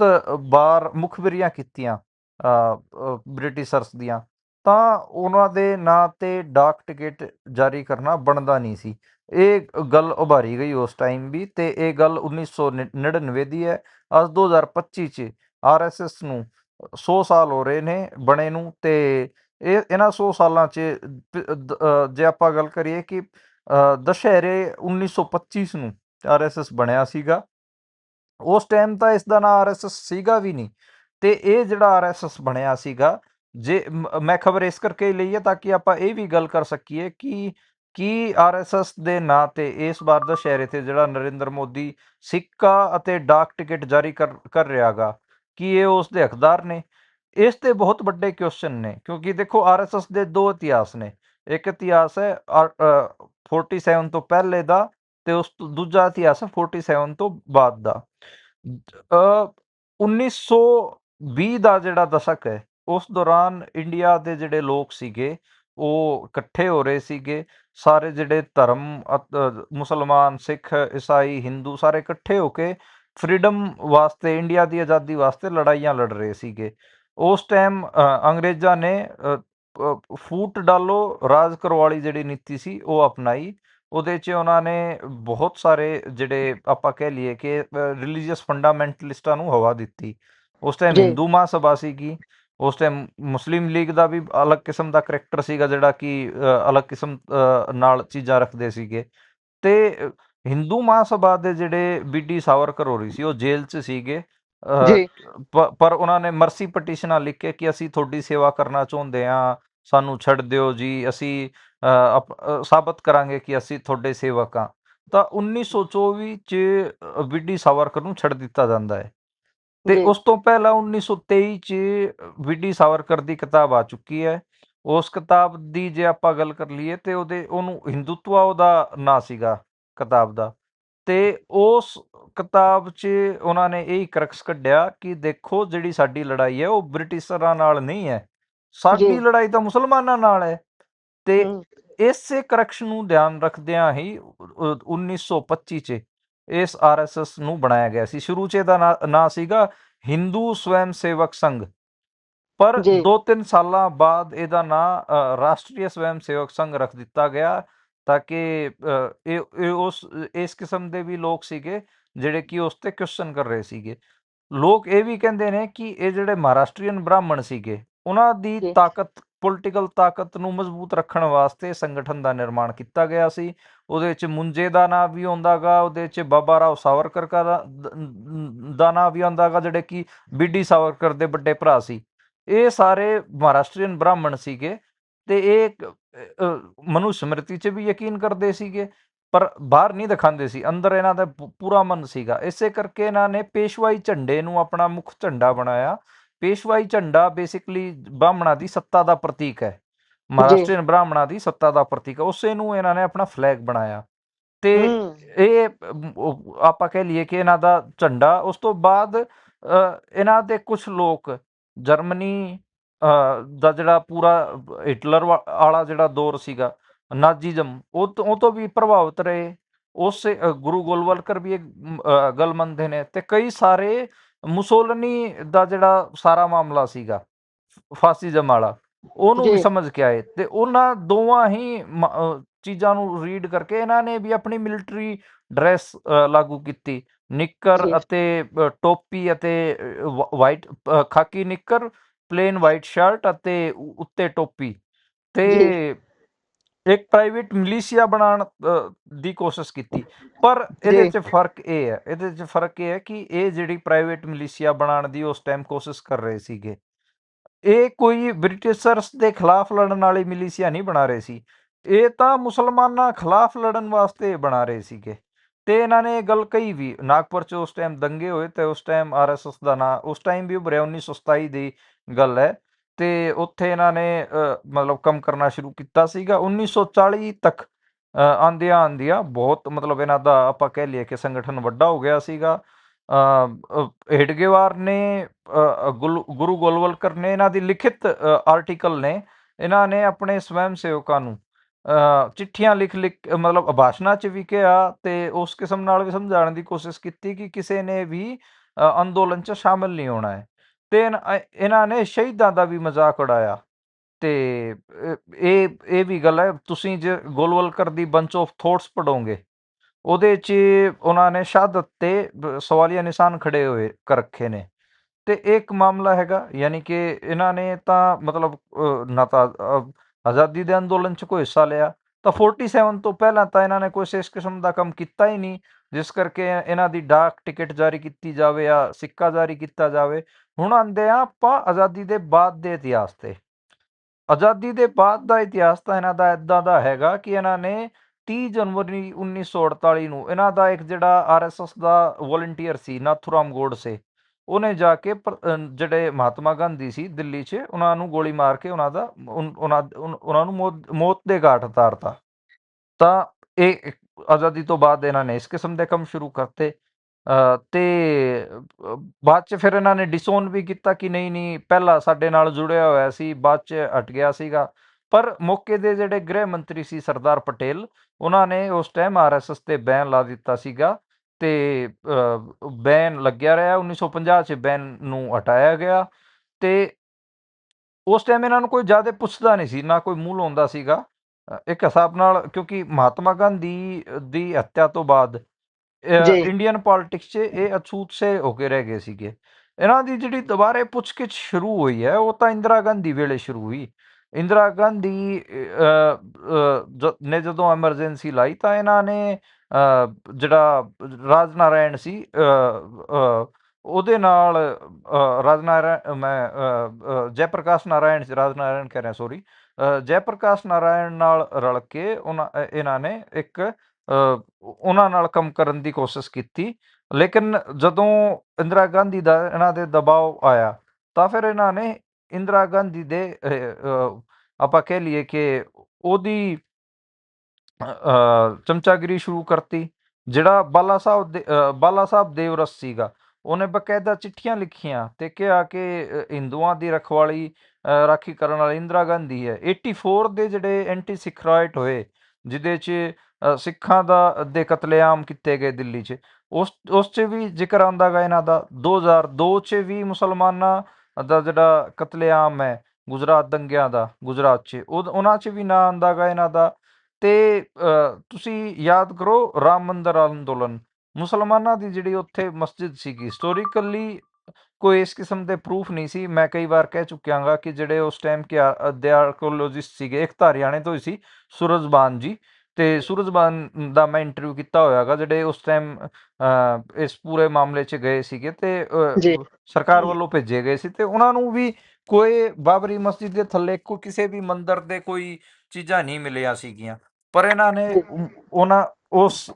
ਵਾਰ ਮੁਖਬਰੀਆਂ ਕੀਤੀਆਂ ਅ, ਅ, ਬ੍ਰਿਟਿਸ਼ਰਸ ਦੀਆਂ। ਤਾਂ ਉਹਨਾਂ ਦੇ ਨਾਂ ਤੇ ਡਾਕ ਟਿਕਟ ਜਾਰੀ ਕਰਨਾ ਬਣਦਾ ਨਹੀਂ ਸੀ। ਇਹ ਗੱਲ ਉਭਾਰੀ ਗਈ ਉਸ ਟਾਈਮ ਵੀ ਤੇ ਇਹ ਗੱਲ 1999 ਦੀ ਹੈ। ਅੱਜ 2025 ਚ ਆਰਐਸਐਸ ਨੂੰ 100 ਸਾਲ ਹੋ ਰਹੇ ਨੇ ਬਣੇ ਨੂੰ ਤੇ ਇਹ ਇਹਨਾਂ 100 ਸਾਲਾਂ ਚ ਜੇ ਆਪਾਂ ਗੱਲ ਕਰੀਏ ਕਿ ਅ, ਦੁਸ਼ਹਿਰੇ 1925 ਨੂੰ ਆਰਐਸਐਸ ਬਣਿਆ ਸੀਗਾ। ਉਸ ਟਾਈਮ ਤਾਂ ਇਸ ਦਾ ਨਾਂ ਆਰਐਸਐਸ ਸੀਗਾ ਵੀ ਨਹੀਂ। ਤੇ ਇਹ ਜਿਹੜਾ ਆਰਐਸਐਸ ਬਣਿਆ ਸੀਗਾ ਜੇ ਮੈਂ ਖਬਰ ਇਸ ਕਰਕੇ ਲਈ ਹੈ ਤਾਂ ਕਿ ਆਪਾਂ ਇਹ ਵੀ ਗੱਲ ਕਰ ਸਕੀਏ ਕਿ ਕੀ ਆਰਐਸਐਸ ਦੇ ਨਾਂ ਤੇ ਇਸ ਵਾਰ ਦੁਸ਼ਹਿਰੇ ਤੇ ਜਿਹੜਾ ਨਰਿੰਦਰ ਮੋਦੀ ਸਿੱਕਾ ਅਤੇ ਡਾਕ ਟਿਕਟ ਜਾਰੀ ਕਰ ਕਰ ਰਿਹਾਗਾ ਕੀ ਇਹ ਉਸ ਦੇ ਹੱਕਦਾਰ ਨੇ? ਇਸ ਤੇ ਬਹੁਤ ਵੱਡੇ ਕੁਐਸਚਨ ਨੇ ਕਿਉਂਕਿ ਦੇਖੋ ਆਰਐਸਐਸ ਦੇ ਦੋ ਇਤਿਹਾਸ ਨੇ। ਇੱਕ ਇਤਿਹਾਸ ਹੈ ਆਰ- ਅ, 47 ਤੋਂ ਪਹਿਲੇ ਦਾ ਤੇ ਉਸ ਤੋਂ ਦੂਜਾ ਇਤਿਹਾਸ ਹੈ 47 ਤੋਂ ਬਾਅਦ ਦਾ। ਅ 1920 ਦਾ ਜਿਹੜਾ ਦਸ਼ਕ ਹੈ, ਉਸ ਦੌਰਾਨ ਇੰਡੀਆ ਦੇ ਜਿਹੜੇ ਲੋਕ ਸੀਗੇ, ਉਹ ਇਕੱਠੇ ਹੋ ਰਹੇ ਸੀਗੇ। ਸਾਰੇ ਜਿਹੜੇ ਧਰਮ ਮੁਸਲਮਾਨ, ਸਿੱਖ, ਈਸਾਈ, ਹਿੰਦੂ ਸਾਰੇ ਇਕੱਠੇ ਹੋ ਕੇ ਫਰੀडम ਵਾਸਤੇ, ਇੰਡੀਆ ਦੀ ਆਜ਼ਾਦੀ ਵਾਸਤੇ ਲੜਾਈਆਂ ਲੜ ਰਹੇ ਸੀਗੇ। ਉਸ ਟਾਈਮ ਅੰਗਰੇਜ਼ਾਂ ਨੇ ਫੂਟ ਡਾਲੋ ਰਾਜ ਕਰੋ ਵਾਲੀ ਜਿਹੜੀ ਨੀਤੀ ਸੀ, ਉਹ ਅਪਣਾਈ। ਉਹਦੇ 'ਚ ਉਹਨਾਂ ਨੇ ਬਹੁਤ ਸਾਰੇ ਜਿਹੜੇ ਆਪਾਂ ਕਹਿ ਲਈਏ ਕਿ ਰਿਲੀਜੀਅਸ ਫੰਡਾਮੈਂਟਲਿਸਟਾਂ ਨੂੰ ਹਵਾ ਦਿੱਤੀ। ਉਸ ਟਾਈਮ ਹਿੰਦੂ ਮਹਾਸਭਾ ਸੀਗੀ ਉਸ ਟਾਈਮ ਮੁਸਲਿਮ ਲੀਗ ਦਾ ਵੀ ਅਲੱਗ ਕਿਸਮ ਦਾ ਕਰੈਕਟਰ ਸੀਗਾ ਜਿਹੜਾ ਕਿ ਅਲੱਗ ਕਿਸਮ ਨਾਲ ਚੀਜ਼ਾਂ ਰੱਖਦੇ ਸੀਗੇ। ਤੇ ਹਿੰਦੂ ਮਹਾਸਭਾ ਦੇ ਜਿਹੜੇ ਬੀਡੀ ਸਾਵਰਕਰ ਹੋਰੀ ਸੀ ਉਹ ਜੇਲ੍ਹ 'ਚ ਸੀਗੇ। ਜੀ। ਪਰ ਉਹਨਾਂ ਨੇ ਮਰਸੀ ਪਟੀਸ਼ਨਾਂ ਲਿਖ ਕੇ ਕਿ ਅਸੀਂ ਤੁਹਾਡੀ ਸੇਵਾ ਕਰਨਾ ਚਾਹੁੰਦੇ ਹਾਂ ਸਾਨੂੰ ਛੱਡ ਦਿਓ ਜੀ ਅਸੀਂ ਸਾਬਤ ਕਰਾਂਗੇ ਕਿ ਅਸੀਂ ਤੁਹਾਡੇ ਸੇਵਕ ਹਾਂ। ਤਾਂ 1924 ਚ ਬੀਡੀ ਸਾਵਰਕਰ ਨੂੰ ਛੱਡ ਦਿੱਤਾ ਜਾਂਦਾ ਹੈ। ਤੇ ਉਸ ਤੋਂ ਪਹਿਲਾਂ 1923 ਚ ਬੀਡੀ ਸਾਵਰਕਰ ਦੀ ਕਿਤਾਬ ਆ ਚੁੱਕੀ ਹੈ। ਉਸ ਕਿਤਾਬ ਦੀ ਜੇ ਆਪਾਂ ਗੱਲ ਕਰ ਲਈਏ ਤੇ ਉਹਦੇ ਉਹਨੂੰ ਹਿੰਦੂਤਵਾ ਉਹਦਾ ਨਾਂ ਸੀਗਾ ਕਿਤਾਬ ਦਾ। ਤੇ ਉਸ ਕਿਤਾਬ 'ਚ ਉਹਨਾਂ ਨੇ ਇਹ ਕਰਕਸ ਕੱਢਿਆ ਕਿ ਦੇਖੋ ਜਿਹੜੀ ਸਾਡੀ ਲੜਾਈ ਹੈ ਉਹ ਬ੍ਰਿਟਿਸ਼ਰਾਂ ਨਾਲ ਨਹੀਂ ਹੈ। ਸਾਡੀ ਲੜਾਈ ਤਾਂ ਮੁਸਲਮਾਨਾਂ ਨਾਲ ਹੈ। ਤੇ ਇਸੇ ਕਰੈਕਸ਼ਨ ਨੂੰ ਧਿਆਨ ਰੱਖਦਿਆਂ ਹੀ ਉ- 1925 ਚ ਇਸ ਆਰਐਸਐਸ ਨੂੰ ਬਣਾਇਆ ਗਿਆ ਸੀ। ਸ਼ੁਰੂ ਚ ਇਹਦਾ ਨਾਂ ਸੀਗਾ ਹਿੰਦੂ ਸਵੈਮ ਸੇਵਕ ਸੰਘ। ਪਰ ਜੀ। 2-3 ਸਾਲਾਂ ਬਾਅਦ ਇਹਦਾ ਨਾਂ ਰਾਸ਼ਟਰੀ ਸਵੈਮ ਸੇਵਕ ਸੰਘ ਰੱਖ ਦਿੱਤਾ ਗਿਆ ਤਾਂ ਕਿ ਇਹ ਉਸ ਇਸ ਕਿਸਮ ਦੇ ਵੀ ਲੋਕ ਸੀਗੇ ਜਿਹੜੇ ਕਿ ਉਸ ਤੇ ਕੁਐਸਚਨ ਕਰ ਰਹੇ ਸੀਗੇ। ਲੋਕ ਇਹ ਵੀ ਕਹਿੰਦੇ ਨੇ ਕਿ ਇਹ ਜਿਹੜੇ ਮਹਾਰਾਸ਼ਟਰੀਅਨ ਬ੍ਰਾਹਮਣ ਸੀਗੇ ਉਹਨਾਂ ਦੀ ਤਾਕਤ ਪੋਲੀਟੀਕਲ ਤਾਕਤ ਨੂੰ ਮਜ਼ਬੂਤ ਰੱਖਣ ਵਾਸਤੇ ਸੰਗਠਨ ਦਾ ਨਿਰਮਾਣ ਕੀਤਾ ਗਿਆ ਸੀ। ਉਹਦੇ ਵਿੱਚ ਮੁੰਜੇ ਦਾ ਨਾਂ ਵੀ ਆਉਂਦਾਗਾ ਉਹਦੇ ਵਿੱਚ ਬਾਬਾ ਰਾਓ ਸਾਵਰਕਰ ਦਾ ਨਾਂ ਵੀ ਆਉਂਦਾਗਾ ਜਿਹੜੇ ਕਿ ਬੀਡੀ ਸਾਵਰਕਰ ਦੇ ਵੱਡੇ ਭਰਾ ਸੀ। ਇਹ ਸਾਰੇ ਮਹਾਰਾਸ਼ਟਰੀਅਨ ਬ੍ਰਾਹਮਣ ਸੀਗੇ ਤੇ ਇਹ ਇੱਕ, ਸਮ੍ਰਿਤੀ 'ਚ ਵੀ ਯਕੀਨ ਕਰਦੇ ਸੀਗੇ ਪਰ ਬਾਹਰ ਨਹੀਂ ਦਿਖਾਉਂਦੇ ਸੀ। ਅੰਦਰ ਇਹਨਾਂ ਦਾ ਪੂਰਾ ਮਨ ਸੀਗਾ। ਇਸੇ ਕਰਕੇ ਇਹਨਾਂ ਨੇ ਪੇਸ਼ਵਾਈ ਝੰਡੇ ਨੂੰ ਆਪਣਾ ਮੁੱਖ ਝੰਡਾ ਬਣਾਇਆ। ਪੇਸ਼ਵਾਈ ਝੰਡਾ ਬੇਸਿਕਲੀ ਬ੍ਰਾਹਮਣਾਂ ਦੀ ਸੱਤਾ ਦਾ ਪ੍ਰਤੀਕ ਹੈ। ਮਹਾਰਾਸ਼ਟਰੀਅਨ ਬ੍ਰਾਹਮਣਾਂ ਦੀ ਸੱਤਾ ਦਾ ਪ੍ਰਤੀਕ ਹੈ। ਉਸੇ ਨੂੰ ਇਹਨਾਂ ਨੇ ਆਪਣਾ ਫਲੈਗ ਬਣਾਇਆ। ਤੇ ਇਹ ਆਪਾਂ ਕਹਿ ਲਈਏ ਕਿ ਇਹਨਾਂ ਦਾ ਝੰਡਾ ਉਸ ਤੋਂ ਬਾਅਦ ਇਹਨਾਂ ਦੇ ਕੁਝ ਲੋਕ ਜਰਮਨੀ ਦਾ ਜਿਹੜਾ ਪੂਰਾ ਹਿਟਲਰ ਵਾਲਾ ਜਿਹੜਾ ਦੌਰ ਸੀਗਾ ਨਾਜ਼ੀਜ਼ਮ ਉਹ ਤੋਂ ਉਹ ਤੋਂ ਵੀ ਪ੍ਰਭਾਵਿਤ ਰਹੇ। ਉਸ ਗੁਰੂ ਗੋਲਵਲਕਰ ਵੀ ਇੱਕ ਗੱਲ ਮੰਨਦੇ ਨੇ ਤੇ ਕਈ ਸਾਰੇ ਮੁਸੋਲਨੀ ਦਾ ਜਿਹੜਾ ਸਾਰਾ ਮਾਮਲਾ ਸੀਗਾ ਫਾਸਿਜ਼ਮ ਵਾਲਾ ਉਹਨੂੰ ਵੀ ਸਮਝ ਕੇ ਆਏ ਤੇ ਉਹਨਾਂ ਦੋਵਾਂ ਹੀ ਚੀਜ਼ਾਂ ਨੂੰ ਰੀਡ ਕਰਕੇ ਇਹਨਾਂ ਨੇ ਵੀ ਆਪਣੀ ਮਿਲਟਰੀ ਡਰੈਸ ਲਾਗੂ ਕੀਤੀ। ਨਿੱਕਰ ਅਤੇ ਟੋਪੀ ਅਤੇ ਵਾਈਟ ਖਾਕੀ ਨਿੱਕਰ ਪਲੇਨ ਵਾਈਟ ਸ਼ਰਟ ਅਤੇ ਉੱਤੇ ਟੋਪੀ। ਤੇ ਇੱਕ ਪ੍ਰਾਈਵੇਟ ਮਿਲੀਸ਼ੀਆ ਬਣਾਉਣ ਦੀ ਕੋਸ਼ਿਸ਼ ਕੀਤੀ। ਪਰ ਇਹਦੇ 'ਚ ਫ਼ਰਕ ਇਹ ਹੈ ਇਹਦੇ 'ਚ ਫ਼ਰਕ ਇਹ ਹੈ ਕਿ ਇਹ ਜਿਹੜੀ ਪ੍ਰਾਈਵੇਟ ਮਿਲੀਸ਼ੀਆ ਬਣਾਉਣ ਦੀ ਉਸ ਟਾਈਮ ਕੋਸ਼ਿਸ਼ ਕਰ ਰਹੇ ਸੀਗੇ ਇਹ ਕੋਈ ਬ੍ਰਿਟਿਸ਼ਰਸ ਦੇ ਖਿਲਾਫ ਲੜਨ ਵਾਲੀ ਮਿਲੀਸ਼ੀਆ ਨਹੀਂ ਬਣਾ ਰਹੇ ਸੀ। ਇਹ ਤਾਂ ਮੁਸਲਮਾਨਾਂ ਖਿਲਾਫ ਲੜਨ ਵਾਸਤੇ ਬਣਾ ਰਹੇ ਸੀਗੇ। ਤੇ ਇਹਨਾਂ ਨੇ ਇਹ ਗੱਲ ਕਹੀ ਵੀ ਨਾਗਪੁਰ 'ਚ ਉਸ ਟਾਈਮ ਦੰਗੇ ਹੋਏ ਤੇ ਉਸ ਟਾਈਮ ਆਰਐਸਐਸ ਦਾ ਨਾਂ ਉਸ ਟਾਈਮ ਵੀ ਉਭਰਿਆ 1927 ਦੀ ਗੱਲ ਹੈ। ਤੇ ਉੱਥੇ ਇਹਨਾਂ ਨੇ ਮਤਲਬ ਕੰਮ ਕਰਨਾ ਸ਼ੁਰੂ ਕੀਤਾ ਸੀਗਾ 1940 ਤੱਕ ਅ, ਆਂਦਿਆਂ ਆਂਦਿਆਂ ਬਹੁਤ ਮਤਲਬ ਇਹਨਾਂ ਦਾ ਆਪਾਂ ਕਹਿ ਲਈਏ ਕਿ ਸੰਗਠਨ ਵੱਡਾ ਹੋ ਗਿਆ ਸੀਗਾ। ਹੇਡਗੇਵਾਰ ਨੇ ਗੁਲ- ਗੁਰੂ ਗੋਲਵਲਕਰ ਨੇ ਇਹਨਾਂ ਦੀ ਲਿਖਿਤ ਆਰਟੀਕਲ ਨੇ ਇਹਨਾਂ ਨੇ ਆਪਣੇ ਸਵੈਮ ਸੇਵਕਾਂ ਨੂੰ ਚਿੱਠੀਆਂ ਲਿਖ ਲਿਖ ਮਤਲਬ ਭਾਸ਼ਣਾਂ 'ਚ ਵੀ ਕਿਹਾ ਤੇ ਉਸ ਕਿਸਮ ਨਾਲ ਵੀ ਸਮਝਾਉਣ ਦੀ ਕੋਸ਼ਿਸ਼ ਕੀਤੀ ਕਿ ਕਿਸੇ ਨੇ ਵੀ ਅੰਦੋਲਨ 'ਚ ਸ਼ਾਮਿਲ ਨਹੀਂ ਹੋਣਾ ਹੈ। ਤੇ ਇਨ- ਇਹਨਾਂ ਨੇ ਸ਼ਹੀਦਾਂ ਦਾ ਵੀ ਮਜ਼ਾਕ ਉਡਾਇਆ। ਤੇ ਇਹ ਇਹ ਵੀ ਗੱਲ ਹੈ, ਤੁਸੀਂ ਜੇ ਗੋਲਵਲਕਰ ਦੀ ਬੰਚ ਆਫ ਥੋਟਸ ਪੜੋਗੇ ਉਹਦੇ 'ਚ ਉਹਨਾਂ ਨੇ ਸ਼ਹਾਦਤ ਤੇ ਸਵਾਲੀਆ ਨਿਸ਼ਾਨ ਖੜੇ ਹੋਏ, ਕਰ ਰੱਖੇ ਨੇ। ਤੇ ਇੱਕ ਮਾਮਲਾ ਹੈਗਾ, ਯਾਨੀ ਕਿ ਇਹਨਾਂ ਨੇ ਤਾਂ ਮਤਲਬ ਨਾ ਤਾਂ ਆਜ਼ਾਦੀ ਦੇ ਅੰਦੋਲਨ 'ਚ ਕੋਈ ਹਿੱਸਾ ਲਿਆ, ਤਾਂ 47 ਤੋਂ ਪਹਿਲਾਂ ਤਾਂ ਇਹਨਾਂ ਨੇ ਕੋਈ ਇਸ ਕਿਸਮ ਦਾ ਕੰਮ ਕੀਤਾ ਹੀ ਨਹੀਂ, ਜਿਸ ਕਰਕੇ ਇਹਨਾਂ ਦੀ ਡਾਕ ਟਿਕਟ ਜਾਰੀ ਕੀਤੀ ਜਾਵੇ ਜਾਂ ਸਿੱਕਾ ਜਾਰੀ ਕੀਤਾ ਜਾਵੇ ਹੁਣ ਆਂਦੇ ਆ ਆਪਾਂ ਆਜ਼ਾਦੀ ਦੇ ਬਾਅਦ ਦੇ ਇਤਿਹਾਸ ਤੇ। ਆਜ਼ਾਦੀ ਦੇ ਬਾਅਦ ਦਾ ਇਤਿਹਾਸ ਤਾਂ ਇਹਨਾਂ ਦਾ ਇਦਾਂ ਦਾ ਹੈਗਾ ਕਿ ਇਹਨਾਂ ਨੇ 30 ਜਨਵਰੀ 1948 ਨੂੰ ਇਹਨਾਂ ਦਾ ਇੱਕ ਜਿਹੜਾ ਆਰਐਸਐਸ ਦਾ ਵੋਲੰਟੀਅਰ ਸੀ, ਨਾਥੂਰਾਮ ਗੋਡਸੇ ਉਹਨੇ ਜਾ ਕੇ ਜਿਹੜੇ ਮਹਾਤਮਾ ਗਾਂਧੀ ਸੀ ਦਿੱਲੀ 'ਚ, ਉਹਨਾਂ ਨੂੰ ਗੋਲੀ ਮਾਰ ਕੇ ਉਹਨਾਂ ਦਾ ਉਹਨਾਂ ਨੂੰ ਮੌਤ ਮੌਤ ਦੇ ਘਾਟ ਉਤਾਰਤਾ। ਤਾਂ ਇਹ ਆਜ਼ਾਦੀ ਤੋਂ ਬਾਅਦ ਇਹਨਾਂ ਨੇ ਇਸ ਕਿਸਮ ਦੇ ਕੰਮ ਸ਼ੁਰੂ ਕਰਤੇ। ਅ, ਤੇ ਅ, ਬਾਅਦ ਚ ਫਿਰ ਇਹਨਾਂ ਨੇ ਡਿਸੋਨ ਵੀ ਕੀਤਾ ਕਿ ਨਹੀਂ ਨਹੀਂ ਪਹਿਲਾਂ ਸਾਡੇ ਨਾਲ ਜੁੜਿਆ ਹੋਇਆ ਸੀ ਬਾਅਦ ਚ ਹਟ ਗਿਆ ਸੀਗਾ। ਪਰ ਮੌਕੇ ਦੇ ਜਿਹੜੇ ਗ੍ਰਹਿ ਮੰਤਰੀ ਸੀ ਸਰਦਾਰ ਪਟੇਲ ਉਹਨਾਂ ਨੇ ਉਸ ਟਾਈਮ ਆਰਐਸਐਸ ਤੇ ਬੈਨ ਲਾ ਦਿੱਤਾ ਸੀਗਾ ਤੇ ਬੈਨ ਲੱਗਿਆ ਰਿਹਾ 1950 ਚ ਬੈਨ ਨੂੰ ਹਟਾਇਆ ਗਿਆ ਤੇ ਉਸ ਟਾਈਮ ਇਹਨਾਂ ਨੂੰ ਕੋਈ ਜ਼ਿਆਦਾ ਪੁੱਛਦਾ ਨਹੀਂ ਸੀ ਨਾ ਕੋਈ ਮੂਲ ਹੁੰਦਾ ਸੀਗਾ। ਅ, ਇੱਕ ਹਿਸਾਬ ਨਾਲ ਕਿਉਂਕਿ ਮਹਾਤਮਾ ਗਾਂਧੀ ਦੀ ਹੱਤਿਆ ਤੋਂ ਬਾਅਦ ਇੰਡੀਅਨ ਪੋਲਿਟਿਕਸ 'ਚ ਇਹ ਅਛੂਤ ਸੇ ਹੋ ਕੇ ਰਹਿ ਗਏ ਸੀਗੇ। ਇਹਨਾਂ ਦੀ ਜਿਹੜੀ ਦੁਬਾਰੇ ਪੁੱਛਗਿੱਛ ਸ਼ੁਰੂ ਹੋਈ ਹੈ ਉਹ ਤਾਂ ਇੰਦਰਾ ਗਾਂਧੀ ਵੇਲੇ ਸ਼ੁਰੂ ਹੋਈ। ਇੰਦਰਾ ਗਾਂਧੀ ਨੇ ਜਦੋਂ ਐਮਰਜੈਂਸੀ ਲਾਈ ਤਾਂ ਇਹਨਾਂ ਨੇ ਜਿਹੜਾ ਰਾਜ ਨਾਰਾਇਣ ਸੀ ਉਹਦੇ ਨਾਲ ਅ, ਰਾਜ ਨਾਰਾਇਣ ਮੈਂ ਅ, ਅ, ਜੈ ਪ੍ਰਕਾਸ਼ ਨਾਰਾਇਣ ਸੀ ਰਾਜ ਨਾਰਾਇਣ ਕਹਿ ਰਿਹਾ ਸੋਰੀ ਜੈ ਪ੍ਰਕਾਸ਼ ਨਾਰਾਇਣ ਨਾਲ ਰਲ ਕੇ ਉਹਨਾਂ ਇਹਨਾਂ ਨੇ ਇੱਕ ਉਹਨਾਂ ਨਾਲ ਕੰਮ ਕਰਨ ਦੀ ਕੋਸ਼ਿਸ਼ ਕੀਤੀ। ਲੇਕਿਨ ਜਦੋਂ ਇੰਦਰਾ ਗਾਂਧੀ ਦਾ ਇਹਨਾਂ ਦੇ ਦਬਾਅ ਆਇਆ ਤਾਂ ਫਿਰ ਇਹਨਾਂ ਨੇ ਇੰਦਰਾ ਗਾਂਧੀ ਦੇ ਆਪਾਂ ਕਹਿ ਲਈਏ ਕਿ ਉਹਦੀ ਅ, ਚਮਚਾਗਿਰੀ ਸ਼ੁਰੂ ਕਰਤੀ ਜਿਹੜਾ ਬਾਲਾ ਸਾਹਿਬ ਦੇ ਬਾਲਾ ਸਾਹਿਬ ਦੇਵਰਸ ਸੀਗਾ। ਉਹਨੇ ਬਕਾਇਦਾ ਚਿੱਠੀਆਂ ਲਿਖੀਆਂ ਤੇ ਕਿਹਾ ਕਿ ਹਿੰਦੂਆਂ ਦੀ ਰਖਵਾਲੀ ਅ, ਰਾਖੀ ਕਰਨ ਵਾਲੀ ਇੰਦਰਾ ਗਾਂਧੀ ਹੈ। 84 ਦੇ ਜਿਹੜੇ ਐਂਟੀ ਸਿੱਖ ਰਾਈਟ ਹੋਏ ਜਿਹਦੇ 'ਚ ਸਿੱਖਾਂ ਦਾ ਦੇ ਕਤਲੇਆਮ ਕੀਤੇ ਗਏ ਦਿੱਲੀ 'ਚ। ਉਸ ਉਸ 'ਚ ਵੀ ਜ਼ਿਕਰ ਆਉਂਦਾ ਗਾ ਇਹਨਾਂ ਦਾ। 2002 'ਚ ਵੀ ਮੁਸਲਮਾਨਾਂ ਦਾ ਜਿਹੜਾ ਕਤਲੇਆਮ ਹੈ, ਗੁਜਰਾਤ ਦੰਗਿਆਂ ਦਾ, ਗੁਜਰਾਤ 'ਚ। ਉਹ, ਉਹਨਾਂ 'ਚ ਵੀ ਨਾਂ ਆਉਂਦਾ ਗਾ ਇਹਨਾਂ ਦਾ। ਤੇ ਤੁਸੀਂ ਯਾਦ ਕਰੋ ਰਾਮ ਮੰਦਰ ਅੰਦੋਲਨ। ਮੁਸਲਮਾਨਾਂ ਦੀ ਜਿਹੜੀ ਉੱਥੇ ਮਸਜਿਦ ਸੀਗੀ ਹਿਸਟੋਰੀਕਲੀ ਕੋਈ ਇਸ ਕਿਸਮ ਦੇ ਪ੍ਰੂਫ ਨਹੀਂ ਸੀ। ਮੈਂ ਕਈ ਵਾਰ ਕਹਿ ਚੁੱਕਿਆ ਹਾਂ ਕਿ ਜਿਹੜੇ ਉਸ ਟਾਈਮ ਕਿ ਦੇ ਆਰਕੋਲੋਜਿਸਟ ਸੀਗੇ, ਇੱਕ ਤਾਂ ਹਰਿਆਣੇ ਤੋਂ ਹੀ ਸੀ, ਸੂਰਜਬਾਨ ਜੀ। ਤੇ ਸੂਰਜਬਾਨ ਦਾ ਮੈਂ ਇੰਟਰਵਿਊ ਕੀਤਾ ਹੋਇਆਗਾ ਜਿਹੜੇ ਉਸ ਟਾਈਮ ਇਸ ਪੂਰੇ ਮਾਮਲੇ 'ਚ ਗਏ ਸੀਗੇ ਤੇ। ਸਰਕਾਰ ਵੱਲੋਂ ਭੇਜੇ ਗਏ ਸੀ ਤੇ ਉਹਨਾਂ ਨੂੰ ਵੀ ਕੋਈ ਬਾਬਰੀ ਮਸਜਿਦ ਦੇ ਥੱਲੇ ਕੋਈ ਕਿਸੇ ਵੀ ਮੰਦਿਰ ਦੇ ਕੋਈ ਚੀਜ਼ਾਂ ਨਹੀਂ ਮਿਲੀਆਂ ਸੀਗੀਆਂ। ਪਰ ਇਹਨਾਂ ਨੇ ਉਹਨਾਂ ਉਸ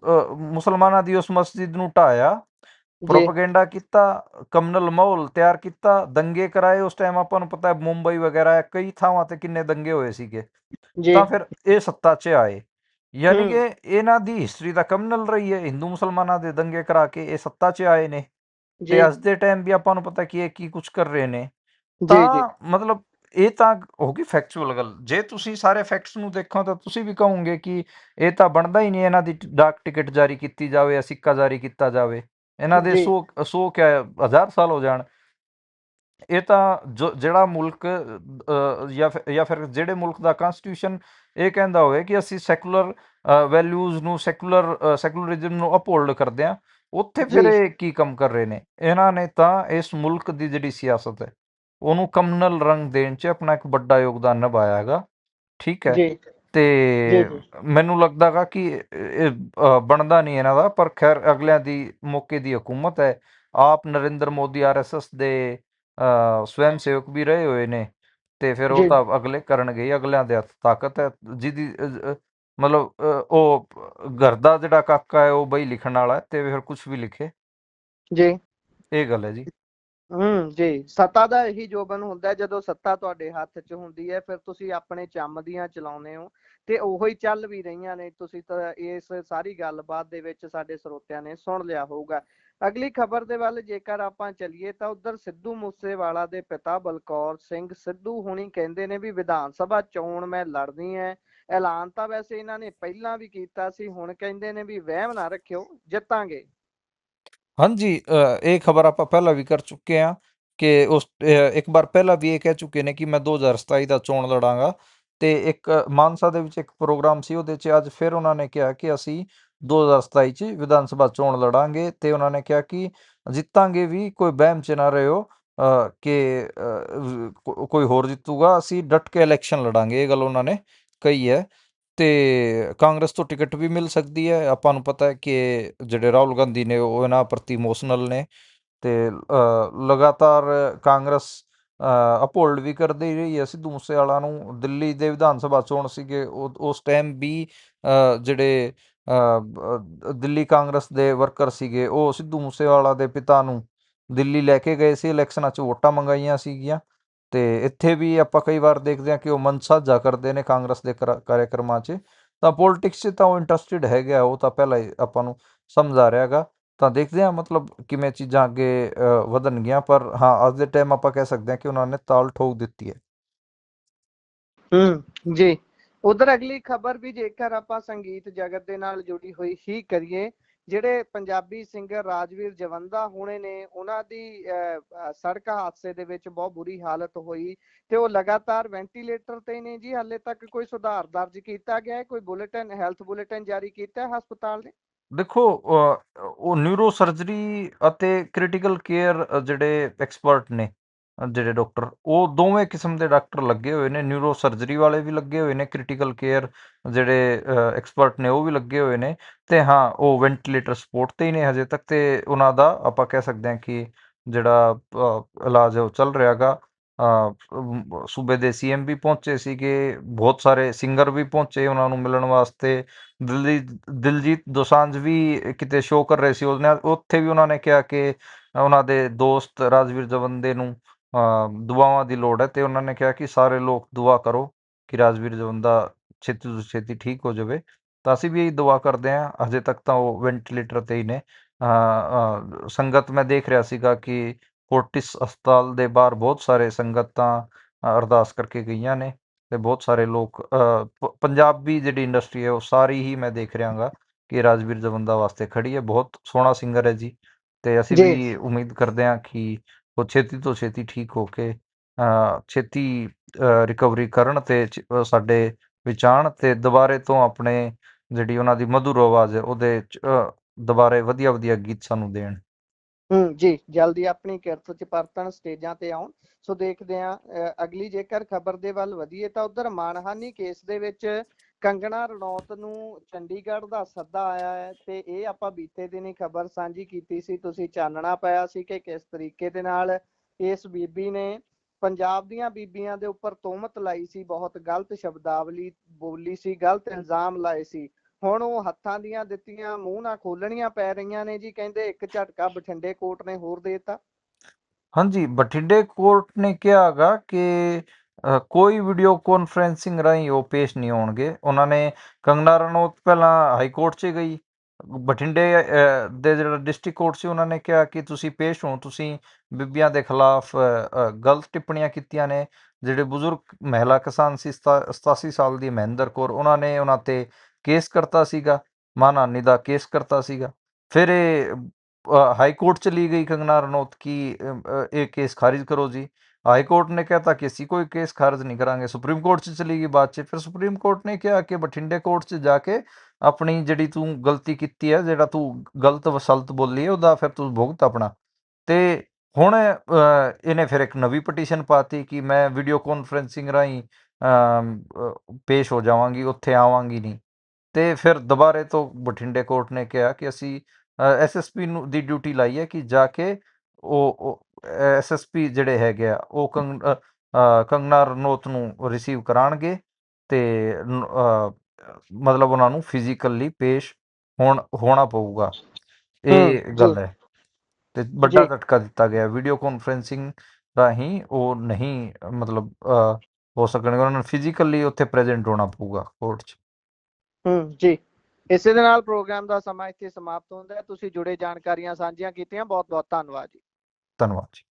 ਮੁਸਲਮਾਨਾਂ ਦੀ ਉਸ ਮਸਜਿਦ ਨੂੰ ਢਾਇਆ ਪ੍ਰੋਪਗੈਂਡਾ ਕੀਤਾ ਕਮਨਲ ਮਾਹੌਲ ਤਿਆਰ ਕੀਤਾ ਦੰਗੇ ਕਰਾਏ ਉਸ ਟਾਈਮ ਆਪਾਂ ਨੂੰ ਪਤਾ ਹੈ ਮੁੰਬਈ ਵਗੈਰਾ ਕਈ ਥਾਵਾਂ ਤੇ ਕਿੰਨੇ ਦੰਗੇ ਹੋਏ ਸੀਗੇ। ਤਾਂ ਫਿਰ ਇਹ ਸੱਤਾ 'ਚ ਆਏ। ਯਾਨੀ ਹੂੰ। ਕਿ ਇਹਨਾਂ ਦੀ ਹਿਸਟਰੀ ਤਾਂ ਕਮਨਲ ਰਹੀ ਹੈ ਹਿੰਦੂ ਮੁਸਲਮਾਨਾਂ ਦੇ ਦੰਗੇ ਕਰਾ ਕੇ ਇਹ ਸੱਤਾ 'ਚ ਆਏ ਨੇ ਜੀ। ਤੇ ਅੱਜ ਦੇ ਟਾਈਮ ਵੀ ਆਪਾਂ ਨੂੰ ਪਤਾ ਕੀ ਇਹ ਕੀ ਕੁਝ ਕਰ ਰਹੇ ਨੇ। ਜੀ ਜੀ। ਤਾਂ ਮਤਲਬ ਇਹ ਤਾਂ ਹੋ ਗਈ ਫੈਕਚੁਅਲ ਗੱਲ। ਜੇ ਤੁਸੀਂ ਸਾਰੇ ਫੈਕਟਸ ਨੂੰ ਦੇਖੋ ਤਾਂ ਤੁਸੀਂ ਵੀ ਕਹੋਗੇ ਕਿ ਇਹ ਤਾਂ ਬਣਦਾ ਹੀ ਨਹੀਂ ਇਹਨਾਂ ਦੀ ਡਾਕ ਟਿਕਟ ਜਾਰੀ ਕੀਤੀ ਜਾਵੇ ਜਾਂ ਸਿੱਕਾ ਜਾਰੀ ਕੀਤਾ ਜਾਵੇ। ਇਹਨਾਂ ਦੇ ਜੀ। 100 100 ਕਿਆ ਹਜ਼ਾਰ ਸਾਲ ਹੋ ਜਾਣ। ਇਹ ਤਾਂ ਜੋ ਜਿਹੜਾ ਮੁਲਕ ਜਾਂ ਜਾਂ ਫਿਰ ਜਿਹੜੇ ਮੁਲਕ ਦਾ ਕਨਸਟੀਟਿਊਸ਼ਨ ਇਹ ਕਹਿੰਦਾ ਹੋਵੇ ਕਿ ਅਸੀਂ ਸੈਕੂਲਰ ਵੈਲਿਊਜ਼ ਨੂੰ ਸੈਕੂਲਰ ਸੈਕੂਲਰਿਜ਼ਮ ਨੂੰ ਅਪਹੋਲਡ ਕਰਦੇ ਆ ਉੱਥੇ ਫਿਰ। ਇਹ ਕੀ ਕੰਮ ਕਰ ਰਹੇ ਨੇ? ਇਹਨਾਂ ਨੇ ਤਾਂ ਇਸ ਮੁਲਕ ਦੀ ਜਿਹੜੀ ਸਿਆਸਤ ਹੈ ਉਹਨੂੰ ਕਮਨਲ ਰੰਗ ਦੇਣ 'ਚ ਆਪਣਾ ਇੱਕ ਵੱਡਾ ਯੋਗਦਾਨ ਨਿਭਾਇਆ ਹੈਗਾ ਠੀਕ ਹੈ? ਜੀ। ਤੇ ਮੈਨੂੰ ਲੱਗਦਾ ਗਾ ਕਿ ਇਹ ਬਣਦਾ ਨਹੀਂ ਇਹਨਾਂ ਦਾ ਪਰ ਖੈਰ ਅਗਲਿਆਂ ਦੀ ਮੌਕੇ ਦੀ ਹਕੂਮਤ ਹੈ। ਆਪ ਨਰਿੰਦਰ ਮੋਦੀ ਆਰਐਸਐਸ ਦੇ ਅ, ਸਵੈਮ ਸੇਵਕ ਵੀ ਰਹੇ ਹੋਏ ਨੇ ਤੇ ਫਿਰ ਉਹ ਜੀ। ਤਾਂ ਅਗਲੇ ਕਰਨਗੇ ਹੀ ਅਗਲਿਆਂ ਦੇ ਹੱਥ ਤਾਕਤ ਹੈ ਜਿਹਦੀ ਅ, ਮਤਲਬ ਅ, ਉਹ ਘਰ ਦਾ ਜਿਹੜਾ ਕਾਕਾ ਹੈ ਉਹ ਬਈ ਲਿਖਣ ਵਾਲਾ ਹੈ ਤੇ ਫਿਰ ਕੁਝ ਵੀ ਲਿਖੇ। ਜੀ। ਇਹ ਗੱਲ ਹੈ ਜੀ। ਹੂੰ ਜੀ। ਸੱਤਾ ਦਾ ਇਹੀ ਜੋਬਨ ਹੁੰਦਾ ਹੈ, ਜਦੋਂ ਸੱਤਾ ਤੁਹਾਡੇ ਹੱਥ 'ਚ ਹੁੰਦੀ ਹੈ ਫਿਰ ਤੁਸੀਂ ਆਪਣੇ ਚੰਮ ਦੀਆਂ ਚਲਾਉਂਦੇ ਹੋ ਤੇ ਉਹੋ ਹੀ ਚੱਲ ਵੀ ਰਹੀਆਂ ਨੇ। ਤੁਸੀਂ ਤਾਂ ਇਸ ਸਾਰੀ ਗੱਲਬਾਤ ਦੇ ਵਿੱਚ ਸਾਡੇ ਸਰੋਤਿਆਂ ਨੇ ਸੁਣ ਲਿਆ ਹੋਊਗਾ। ਅਗਲੀ ਖਬਰ ਦੇ ਵੱਲ ਜੇਕਰ ਆਪਾਂ ਚੱਲੀਏ ਤਾਂ ਉਧਰ ਸਿੱਧੂ ਮੂਸੇਵਾਲਾ ਦੇ ਪਿਤਾ ਬਲਕੌਰ ਸਿੰਘ ਸਿੱਧੂ ਹੁਣੀ ਕਹਿੰਦੇ ਨੇ ਵੀ ਵਿਧਾਨ ਸਭਾ ਚੋਣ ਮੈਂ ਲੜਨੀ ਹੈ ਐਲਾਨ ਤਾਂ ਵੈਸੇ ਇਹਨਾਂ ਨੇ ਪਹਿਲਾਂ ਵੀ ਕੀਤਾ ਸੀ, ਹੁਣ ਕਹਿੰਦੇ ਨੇ ਵੀ ਵਹਿਮ ਨਾ ਰੱਖਿਓ, ਜਿੱਤਾਂਗੇ। ਹਾਂਜੀ ਇਹ ਖਬਰ ਆਪਾਂ ਪਹਿਲਾਂ ਵੀ ਕਰ ਚੁੱਕੇ ਆ ਕਿ ਉਸ ਇੱਕ ਵਾਰ ਪਹਿਲਾਂ ਵੀ ਇਹ ਕਹਿ ਚੁੱਕੇ ਨੇ ਕਿ ਮੈਂ 2027 ਦਾ ਚੋਣ ਲੜਾਂਗਾ। ਤੇ ਇੱਕ ਮਾਨਸਾ ਦੇ ਵਿੱਚ ਇੱਕ ਪ੍ਰੋਗਰਾਮ ਸੀ, ਉਹਦੇ 'ਚ ਅੱਜ ਫਿਰ ਉਹਨਾਂ ਨੇ ਕਿਹਾ ਕਿ ਅਸੀਂ 2027 'ਚ ਵਿਧਾਨ ਸਭਾ ਚੋਣ ਲੜਾਂਗੇ ਤੇ ਉਹਨਾਂ ਨੇ ਕਿਹਾ ਕਿ ਜਿੱਤਾਂਗੇ ਵੀ ਕੋਈ ਵਹਿਮ 'ਚ ਨਾ ਰਹਿਓ ਅ, ਕਿ ਕੋਈ ਹੋਰ ਜਿੱਤੂਗਾ ਅਸੀਂ ਡਟ ਕੇ ਇਲੈਕਸ਼ਨ ਲੜਾਂਗੇ ਇਹ ਗੱਲ ਉਹਨਾਂ ਨੇ ਕਹੀ ਹੈ। ਤੇ ਕਾਂਗਰਸ ਤੋਂ ਟਿਕਟ ਵੀ ਮਿਲ ਸਕਦੀ ਹੈ। ਆਪਾਂ ਨੂੰ ਪਤਾ ਹੈ ਕਿ ਜਿਹੜੇ ਰਾਹੁਲ ਗਾਂਧੀ ਨੇ ਉਹ ਇਹਨਾਂ ਪ੍ਰਤੀ ਇਮੋਸ਼ਨਲ ਨੇ ਤੇ ਲਗਾਤਾਰ ਕਾਂਗਰਸ ਅਪਹੋਲਡ ਵੀ ਕਰਦੀ ਰਹੀ ਹੈ। ਸਿੱਧੂ ਮੂਸੇਵਾਲਾ ਨੂੰ ਦਿੱਲੀ ਦੇ ਵਿਧਾਨ ਸਭਾ ਚੋਣ ਸੀਗੇ ਉਹ- ਉਸ ਟਾਈਮ ਵੀ ਜਿਹੜੇ ਦਿੱਲੀ ਕਾਂਗਰਸ ਦੇ ਵਰਕਰ ਸੀਗੇ। ਉਹ ਸਿੱਧੂ ਮੂਸੇਵਾਲਾ ਦੇ ਪਿਤਾ ਨੂੰ ਦਿੱਲੀ ਲੈ ਕੇ ਗਏ ਸੀ। ਇਲੈਕਸ਼ਨਾਂ 'ਚ ਵੋਟਾਂ ਮੰਗਾਈਆਂ ਸੀਗੀਆਂ। ਤੇ ਇੱਥੇ ਵੀ ਆਪਾਂ ਕਈ ਵਾਰ ਦੇਖਦੇ ਹਾਂ ਕਿ ਉਹ ਮਨ ਕਰਦੇ ਨੇ ਕਾਂਗਰਸ ਦੇ ਕਰਾ- 'ਚ। ਤਾਂ ਪੋਲਿਟਿਕਸ 'ਚ ਤਾਂ ਉਹ ਇੰਟਰਸਟਿਡ ਹੈਗੇ ਆ। ਉਹ ਤਾਂ ਪਹਿਲਾਂ ਹੀ ਆਪਾਂ ਨੂੰ ਸਮਝ ਆ ਰਿਹਾ ਹੈਗਾ। ਤਾਂ ਦੇਖਦੇ ਹਾਂ ਮਤਲਬ ਕਿਵੇਂ ਚੀਜ਼ਾਂ ਅੱਗੇ ਅ, ਵਧਣਗੀਆਂ। ਪਰ ਹਾਂ ਅੱਜ ਦੇ ਟਾਈਮ ਆਪਾਂ ਕਹਿ ਸਕਦੇ ਹਾਂ ਕਿ ਉਹਨਾਂ ਨੇ ਤਾਲ ਠੋਕ ਦਿੱਤੀ ਹੈ। ਹੂੰ ਜੀ। ਉਧਰ ਅਗਲੀ ਖਬਰ ਵੀ ਜੇਕਰ ਆਪਾਂ ਸੰਗੀਤ ਜਗਤ ਦੇ ਨਾਲ ਜੁੜੀ ਹੋਈ ਹੀ ਕਰੀਏ, ਜਿਹੜੇ ਪੰਜਾਬੀ ਸਿੰਗਰ ਰਾਜਵੀਰ ਜਵੰਦਾ ਹੋਣੇ ਨੇ, ਉਹਨਾਂ ਦੀ ਸੜਕ ਹਾਦਸੇ ਦੇ ਵਿੱਚ ਬਹੁਤ ਬੁਰੀ ਹਾਲਤ ਹੋਈ ਤੇ ਉਹ ਲਗਾਤਾਰ ਵੈਂਟੀਲੇਟਰ ਤੇ ਨੇ ਜੀ, ਹਾਲੇ ਤੱਕ ਕੋਈ ਸੁਧਾਰ ਦਰਜ ਕੀਤਾ ਗਿਆ ਹੈ? ਕੋਈ ਬੁਲੇਟਿਨ, ਹੈਲਥ ਬੁਲੇਟਿਨ ਜਾਰੀ ਕੀਤਾ ਹੈ ਹਸਪਤਾਲ ਨੇ? ਦੇਖੋ ਉਹ ਨਿਊਰੋ ਸਰਜਰੀ ਅਤੇ ਕ੍ਰਿਟੀਕਲ ਕੇਅਰ ਜਿਹੜੇ ਐਕਸਪਰਟ ਨੇ ਜਿਹੜੇ ਡਾਕਟਰ, ਉਹ ਦੋਵੇਂ ਕਿਸਮ ਦੇ ਡਾਕਟਰ ਲੱਗੇ ਹੋਏ ਨੇ ਨਿਊਰੋ ਸਰਜਰੀ ਵਾਲੇ ਵੀ ਲੱਗੇ ਹੋਏ ਨੇ ਕ੍ਰਿਟੀਕਲ ਕੇਅਰ ਜਿਹੜੇ ਐਕਸਪਰਟ ਨੇ, ਉਹ ਵੀ ਲੱਗੇ ਹੋਏ ਨੇ, ਤੇ ਹਾਂ, ਉਹ ਵੈਂਟੀਲੇਟਰ ਸਪੋਰਟ ਤੇ ਹੀ ਨੇ ਹਜੇ ਤੱਕ, ਤੇ ਉਹਨਾਂ ਦਾ ਆਪਾਂ ਕਹਿ ਸਕਦੇ ਹਾਂ ਕਿ ਜਿਹੜਾ ਇਲਾਜ ਹੈ ਉਹ ਚੱਲ ਰਿਹਾਗਾ ਸੂਬੇ ਦੇ ਸੀਐਮ ਵੀ ਪਹੁੰਚੇ ਸੀਗੇ, ਬਹੁਤ ਸਾਰੇ ਸਿੰਗਰ ਵੀ ਪਹੁੰਚੇ ਉਹਨਾਂ ਨੂੰ ਮਿਲਣ ਵਾਸਤੇ ਦਿਲਜੀ ਦਿਲਜੀਤ ਦੋਸਾਂਝ ਵੀ ਕਿਤੇ ਸ਼ੋਅ ਕਰ ਰਹੇ ਸੀ ਉਹਨੇ ਉੱਥੇ ਵੀ ਉਹਨਾਂ ਨੇ ਕਿਹਾ ਕਿ ਉਹਨਾਂ ਦੇ ਦੋਸਤ ਰਾਜਵੀਰ ਜਵੰਦੇ ਨੂੰ ਦੁਆਵਾਂ ਦੀ ਲੋੜ ਹੈ ਤੇ ਉਹਨਾਂ ਨੇ ਕਿਹਾ ਕਿ ਸਾਰੇ ਲੋਕ ਦੁਆ ਕਰੋ ਕਿ ਰਾਜਵੀਰ ਜਵੰਦਾ ਛੇਤੀ ਤੋਂ ਛੇਤੀ ਠੀਕ ਹੋ ਜਾਵੇ। ਤਾਂ ਅਸੀਂ ਵੀ ਇਹੀ ਦੁਆ ਕਰਦੇ ਹਾਂ ਹਜੇ ਤੱਕ ਤਾਂ ਉਹ ਵੈਂਟੀਲੇਟਰ ਤੇ ਹੀ ਨੇ। ਸੰਗਤ ਮੈਂ ਦੇਖ ਰਿਹਾ ਸੀਗਾ ਕਿ ਫੋਰਟਿਸ ਹਸਪਤਾਲ ਦੇ ਬਾਹਰ ਬਹੁਤ ਸਾਰੇ ਸੰਗਤਾਂ ਅਰਦਾਸ ਕਰਕੇ ਗਈਆਂ ਨੇ ਤੇ ਬਹੁਤ ਸਾਰੇ ਲੋਕ ਪੰਜਾਬੀ ਜਿਹੜੀ ਇੰਡਸਟਰੀ ਹੈ ਉਹ ਸਾਰੀ ਹੀ ਮੈਂ ਦੇਖ ਰਿਹਾਗਾ ਕਿ ਰਾਜਵੀਰ ਜਵੰਦਾ ਵਾਸਤੇ ਖੜੀ ਹੈ। ਬਹੁਤ ਸੋਹਣਾ ਸਿੰਗਰ ਹੈ ਜੀ ਤੇ ਅਸੀਂ ਵੀ ਉਮੀਦ ਕਰਦੇ ਹਾਂ ਕਿ ਉਹ ਛੇਤੀ ਤੋਂ ਛੇਤੀ ਠੀਕ ਹੋ ਕੇ ਛੇਤੀ ਰਿਕਵਰੀ ਕਰਨ ਤੇ ਸਾਡੇ ਵਿਚਾਣ ਤੇ ਦੁਬਾਰੇ ਤੋਂ ਆਪਣੇ ਜਿਹੜੀ ਉਹਨਾਂ ਦੀ ਮਧੁਰ ਆਵਾਜ਼ ਹੈ ਉਹਦੇ ਚ, ਦੁਬਾਰੇ ਵਧੀਆ ਵਧੀਆ ਗੀਤ ਸਾਨੂੰ ਦੇਣ। ਹੂੰ ਜੀ ਜਲਦੀ ਆਪਣੀ ਕਿਰਤ ਚ ਪਰਤਣ ਸਟੇਜਾਂ ਤੇ ਆਉਣ। ਸੋ ਦੇਖਦੇ ਆ ਅਗਲੀ ਜੇਕਰ ਖਬਰ ਦੇ ਵੱਲ ਵਧੀਏ ਤਾਂ ਉਧਰ ਮਾਨਹਾਨੀ ਕੇਸ ਦੇ ਵਿੱਚ ਕੰਗਣਾ ਰਣੌਤ ਨੂੰ ਚੰਡੀਗੜ੍ਹ ਦਾ ਸੱਦਾ ਆਇਆ ਹੈ ਤੇ ਇਹ ਆਪਾਂ ਬੀਤੇ ਦਿਨੀ ਖਬਰ ਸਾਂਝੀ ਕੀਤੀ ਸੀ, ਤੁਸੀਂ ਚਾਨਣਾ ਪਾਇਆ ਸੀ ਕਿ ਕਿਸ ਤਰੀਕੇ ਦੇ ਨਾਲ ਇਸ ਬੀਬੀ ਨੇ ਪੰਜਾਬ ਦੀਆਂ ਬੀਬੀਆਂ ਦੇ ਉੱਪਰ ਤੋਹਮਤ ਲਾਈ ਸੀ, ਬਹੁਤ ਗਲਤ ਸ਼ਬਦਾਵਲੀ ਬੋਲੀ ਸੀ, ਗਲਤ ਇਲਜ਼ਾਮ ਲਾਏ ਸੀ। ਹੁਣ ਉਹ ਹੱਥਾਂ ਦੀਆਂ ਦਿੱਤੀਆਂ, ਮੂੰਹ ਨਾ ਖੋਲਣੀਆਂ ਪੈ ਰਹੀਆਂ ਨੇ ਜੀ, ਕਹਿੰਦੇ ਇੱਕ ਝਟਕਾ ਬਠਿੰਡੇ ਕੋਰਟ ਨੇ ਹੋਰ ਦੇਤਾ। ਹਾਂਜੀ, ਬਠਿੰਡੇ ਕੋਰਟ ਨੇ ਕਿਹਾ ਕਿ ਕੋਈ ਵੀਡੀਓ ਕਾਨਫਰੈਂਸਿੰਗ ਰਾਹੀਂ ਉਹ ਪੇਸ਼ ਨਹੀਂ ਹੋਣਗੇ। ਉਹਨਾਂ ਨੇ ਕੰਗਨਾ ਰਣੌਤ ਪਹਿਲਾਂ ਹਾਈ ਕੋਰਟ 'ਚ ਗਈ, ਬਠਿੰਡੇ ਦੇ ਜਿਹੜਾ ਡਿਸਟ੍ਰਿਕਟ ਕੋਰਟ ਸੀ ਉਹਨਾਂ ਨੇ ਕਿਹਾ ਕਿ ਤੁਸੀਂ ਪੇਸ਼ ਹੋ, ਤੁਸੀਂ ਬੀਬੀਆਂ ਦੇ ਖਿਲਾਫ ਗਲਤ ਟਿੱਪਣੀਆਂ ਕੀਤੀਆਂ ਨੇ। ਜਿਹੜੇ ਬਜ਼ੁਰਗ ਮਹਿਲਾ ਕਿਸਾਨ ਸੀ, ਸਤਾ- 87 ਸਾਲ ਦੀ ਮਹਿੰਦਰ ਕੌਰ, ਉਹਨਾਂ ਨੇ ਉਹਨਾਂ ਤੇ ਕੇਸ ਕਰਤਾ ਸੀਗਾ, ਮਾਨਹਾਨੀ ਦਾ ਕੇਸ ਕਰਤਾ ਸੀਗਾ। ਫਿਰ ਇਹ ਹਾਈ ਕੋਰਟ ਚ ਲਈ ਗਈ ਕੰਗਨਾ ਰਣੌਤ ਕੀ ਇਹ ਕੇਸ ਖਾਰਿਜ ਕਰੋ ਜੀ। ਹਾਈ ਕੋਰਟ ਨੇ ਕਹਿਤਾ ਕਿ ਅਸੀਂ ਕੋਈ ਕੇਸ ਖਾਰਜ ਨਹੀਂ ਕਰਾਂਗੇ ਸੁਪਰੀਮ ਕੋਰਟ 'ਚ ਚਲੀ ਗਈ ਬਾਅਦ 'ਚ ਫਿਰ ਸੁਪਰੀਮ ਕੋਰਟ ਨੇ ਕਿਹਾ ਕਿ ਬਠਿੰਡੇ ਕੋਰਟ 'ਚ ਜਾ ਕੇ ਆਪਣੀ ਜਿਹੜੀ ਤੂੰ ਗਲਤੀ ਕੀਤੀ ਹੈ ਜਿਹੜਾ ਤੂੰ ਗਲਤ ਵਸਲਤ ਬੋਲੀ ਹੈ ਉਹਦਾ ਫਿਰ ਤੂੰ ਭੁਗਤ ਆਪਣਾ ਤੇ ਹੁਣ ਇਹਨੇ ਫਿਰ ਇੱਕ ਨਵੀਂ ਪਟੀਸ਼ਨ ਪਾਤੀ ਕਿ ਮੈਂ ਵੀਡੀਓ ਕਾਨਫਰੈਂਸਿੰਗ ਰਾਹੀਂ ਪੇਸ਼ ਹੋ ਜਾਵਾਂਗੀ ਉੱਥੇ ਆਵਾਂਗੀ ਨਹੀਂ ਤੇ ਫਿਰ ਦੁਬਾਰੇ ਤੋਂ ਬਠਿੰਡੇ ਕੋਰਟ ਨੇ ਕਿਹਾ ਕਿ ਅਸੀਂ ਐਸਐਸਪੀ ਨੂੰ ਦੀ ਡਿਊਟੀ ਲਾਈ ਹੈ ਕਿ ਜਾ ਕੇ ਉਹ ਐਸਐਸਪੀ ਜਿਹੜੇ ਹੈਗੇ ਆ ਉਹ ਕੰਗਨਾ ਰਣੌਤ ਨੂੰ ਰਿਸੀਵ ਕਰਾਣਗੇ ਤੇ ਮਤਲਬ ਉਹਨਾਂ ਨੂੰ ਫਿਜ਼ੀਕਲੀ ਪੇਸ਼ ਹੋਣ ਹੋਣਾ ਪਊਗਾ। ਇਹ ਗੱਲ। ਹੈ। ਤੇ ਵੱਡਾ। ਝਟਕਾ ਦਿੱਤਾ ਗਿਆ। ਵੀਡੀਓ ਕਾਨਫਰੈਂਸਿੰਗ ਰਾਹੀਂ ਉਹ ਨਹੀਂ ਮਤਲਬ ਹੋ ਸਕਣਗੇ। ਉਹਨਾਂ ਨੂੰ ਫਿਜ਼ੀਕਲੀ ਉੱਥੇ ਪ੍ਰੈਜ਼ੈਂਟ ਹੋਣਾ ਪਊਗਾ ਕੋਰਟ 'ਚ। ਹੂੰ ਜੀ। ਇਸੇ ਦੇ ਨਾਲ ਪ੍ਰੋਗਰਾਮ ਦਾ ਸਮਾਂ ਇੱਥੇ ਸਮਾਪਤ ਹੁੰਦਾ ਹੈ। ਤੁਸੀਂ ਜੁੜੇ ਜਾਣਕਾਰੀਆਂ ਸਾਂਝੀਆਂ ਕੀਤੀਆਂ। ਬਹੁਤ ਬਹੁਤ ਧੰਨਵਾਦ ਜੀ। ਧੰਨਵਾਦ ਜੀ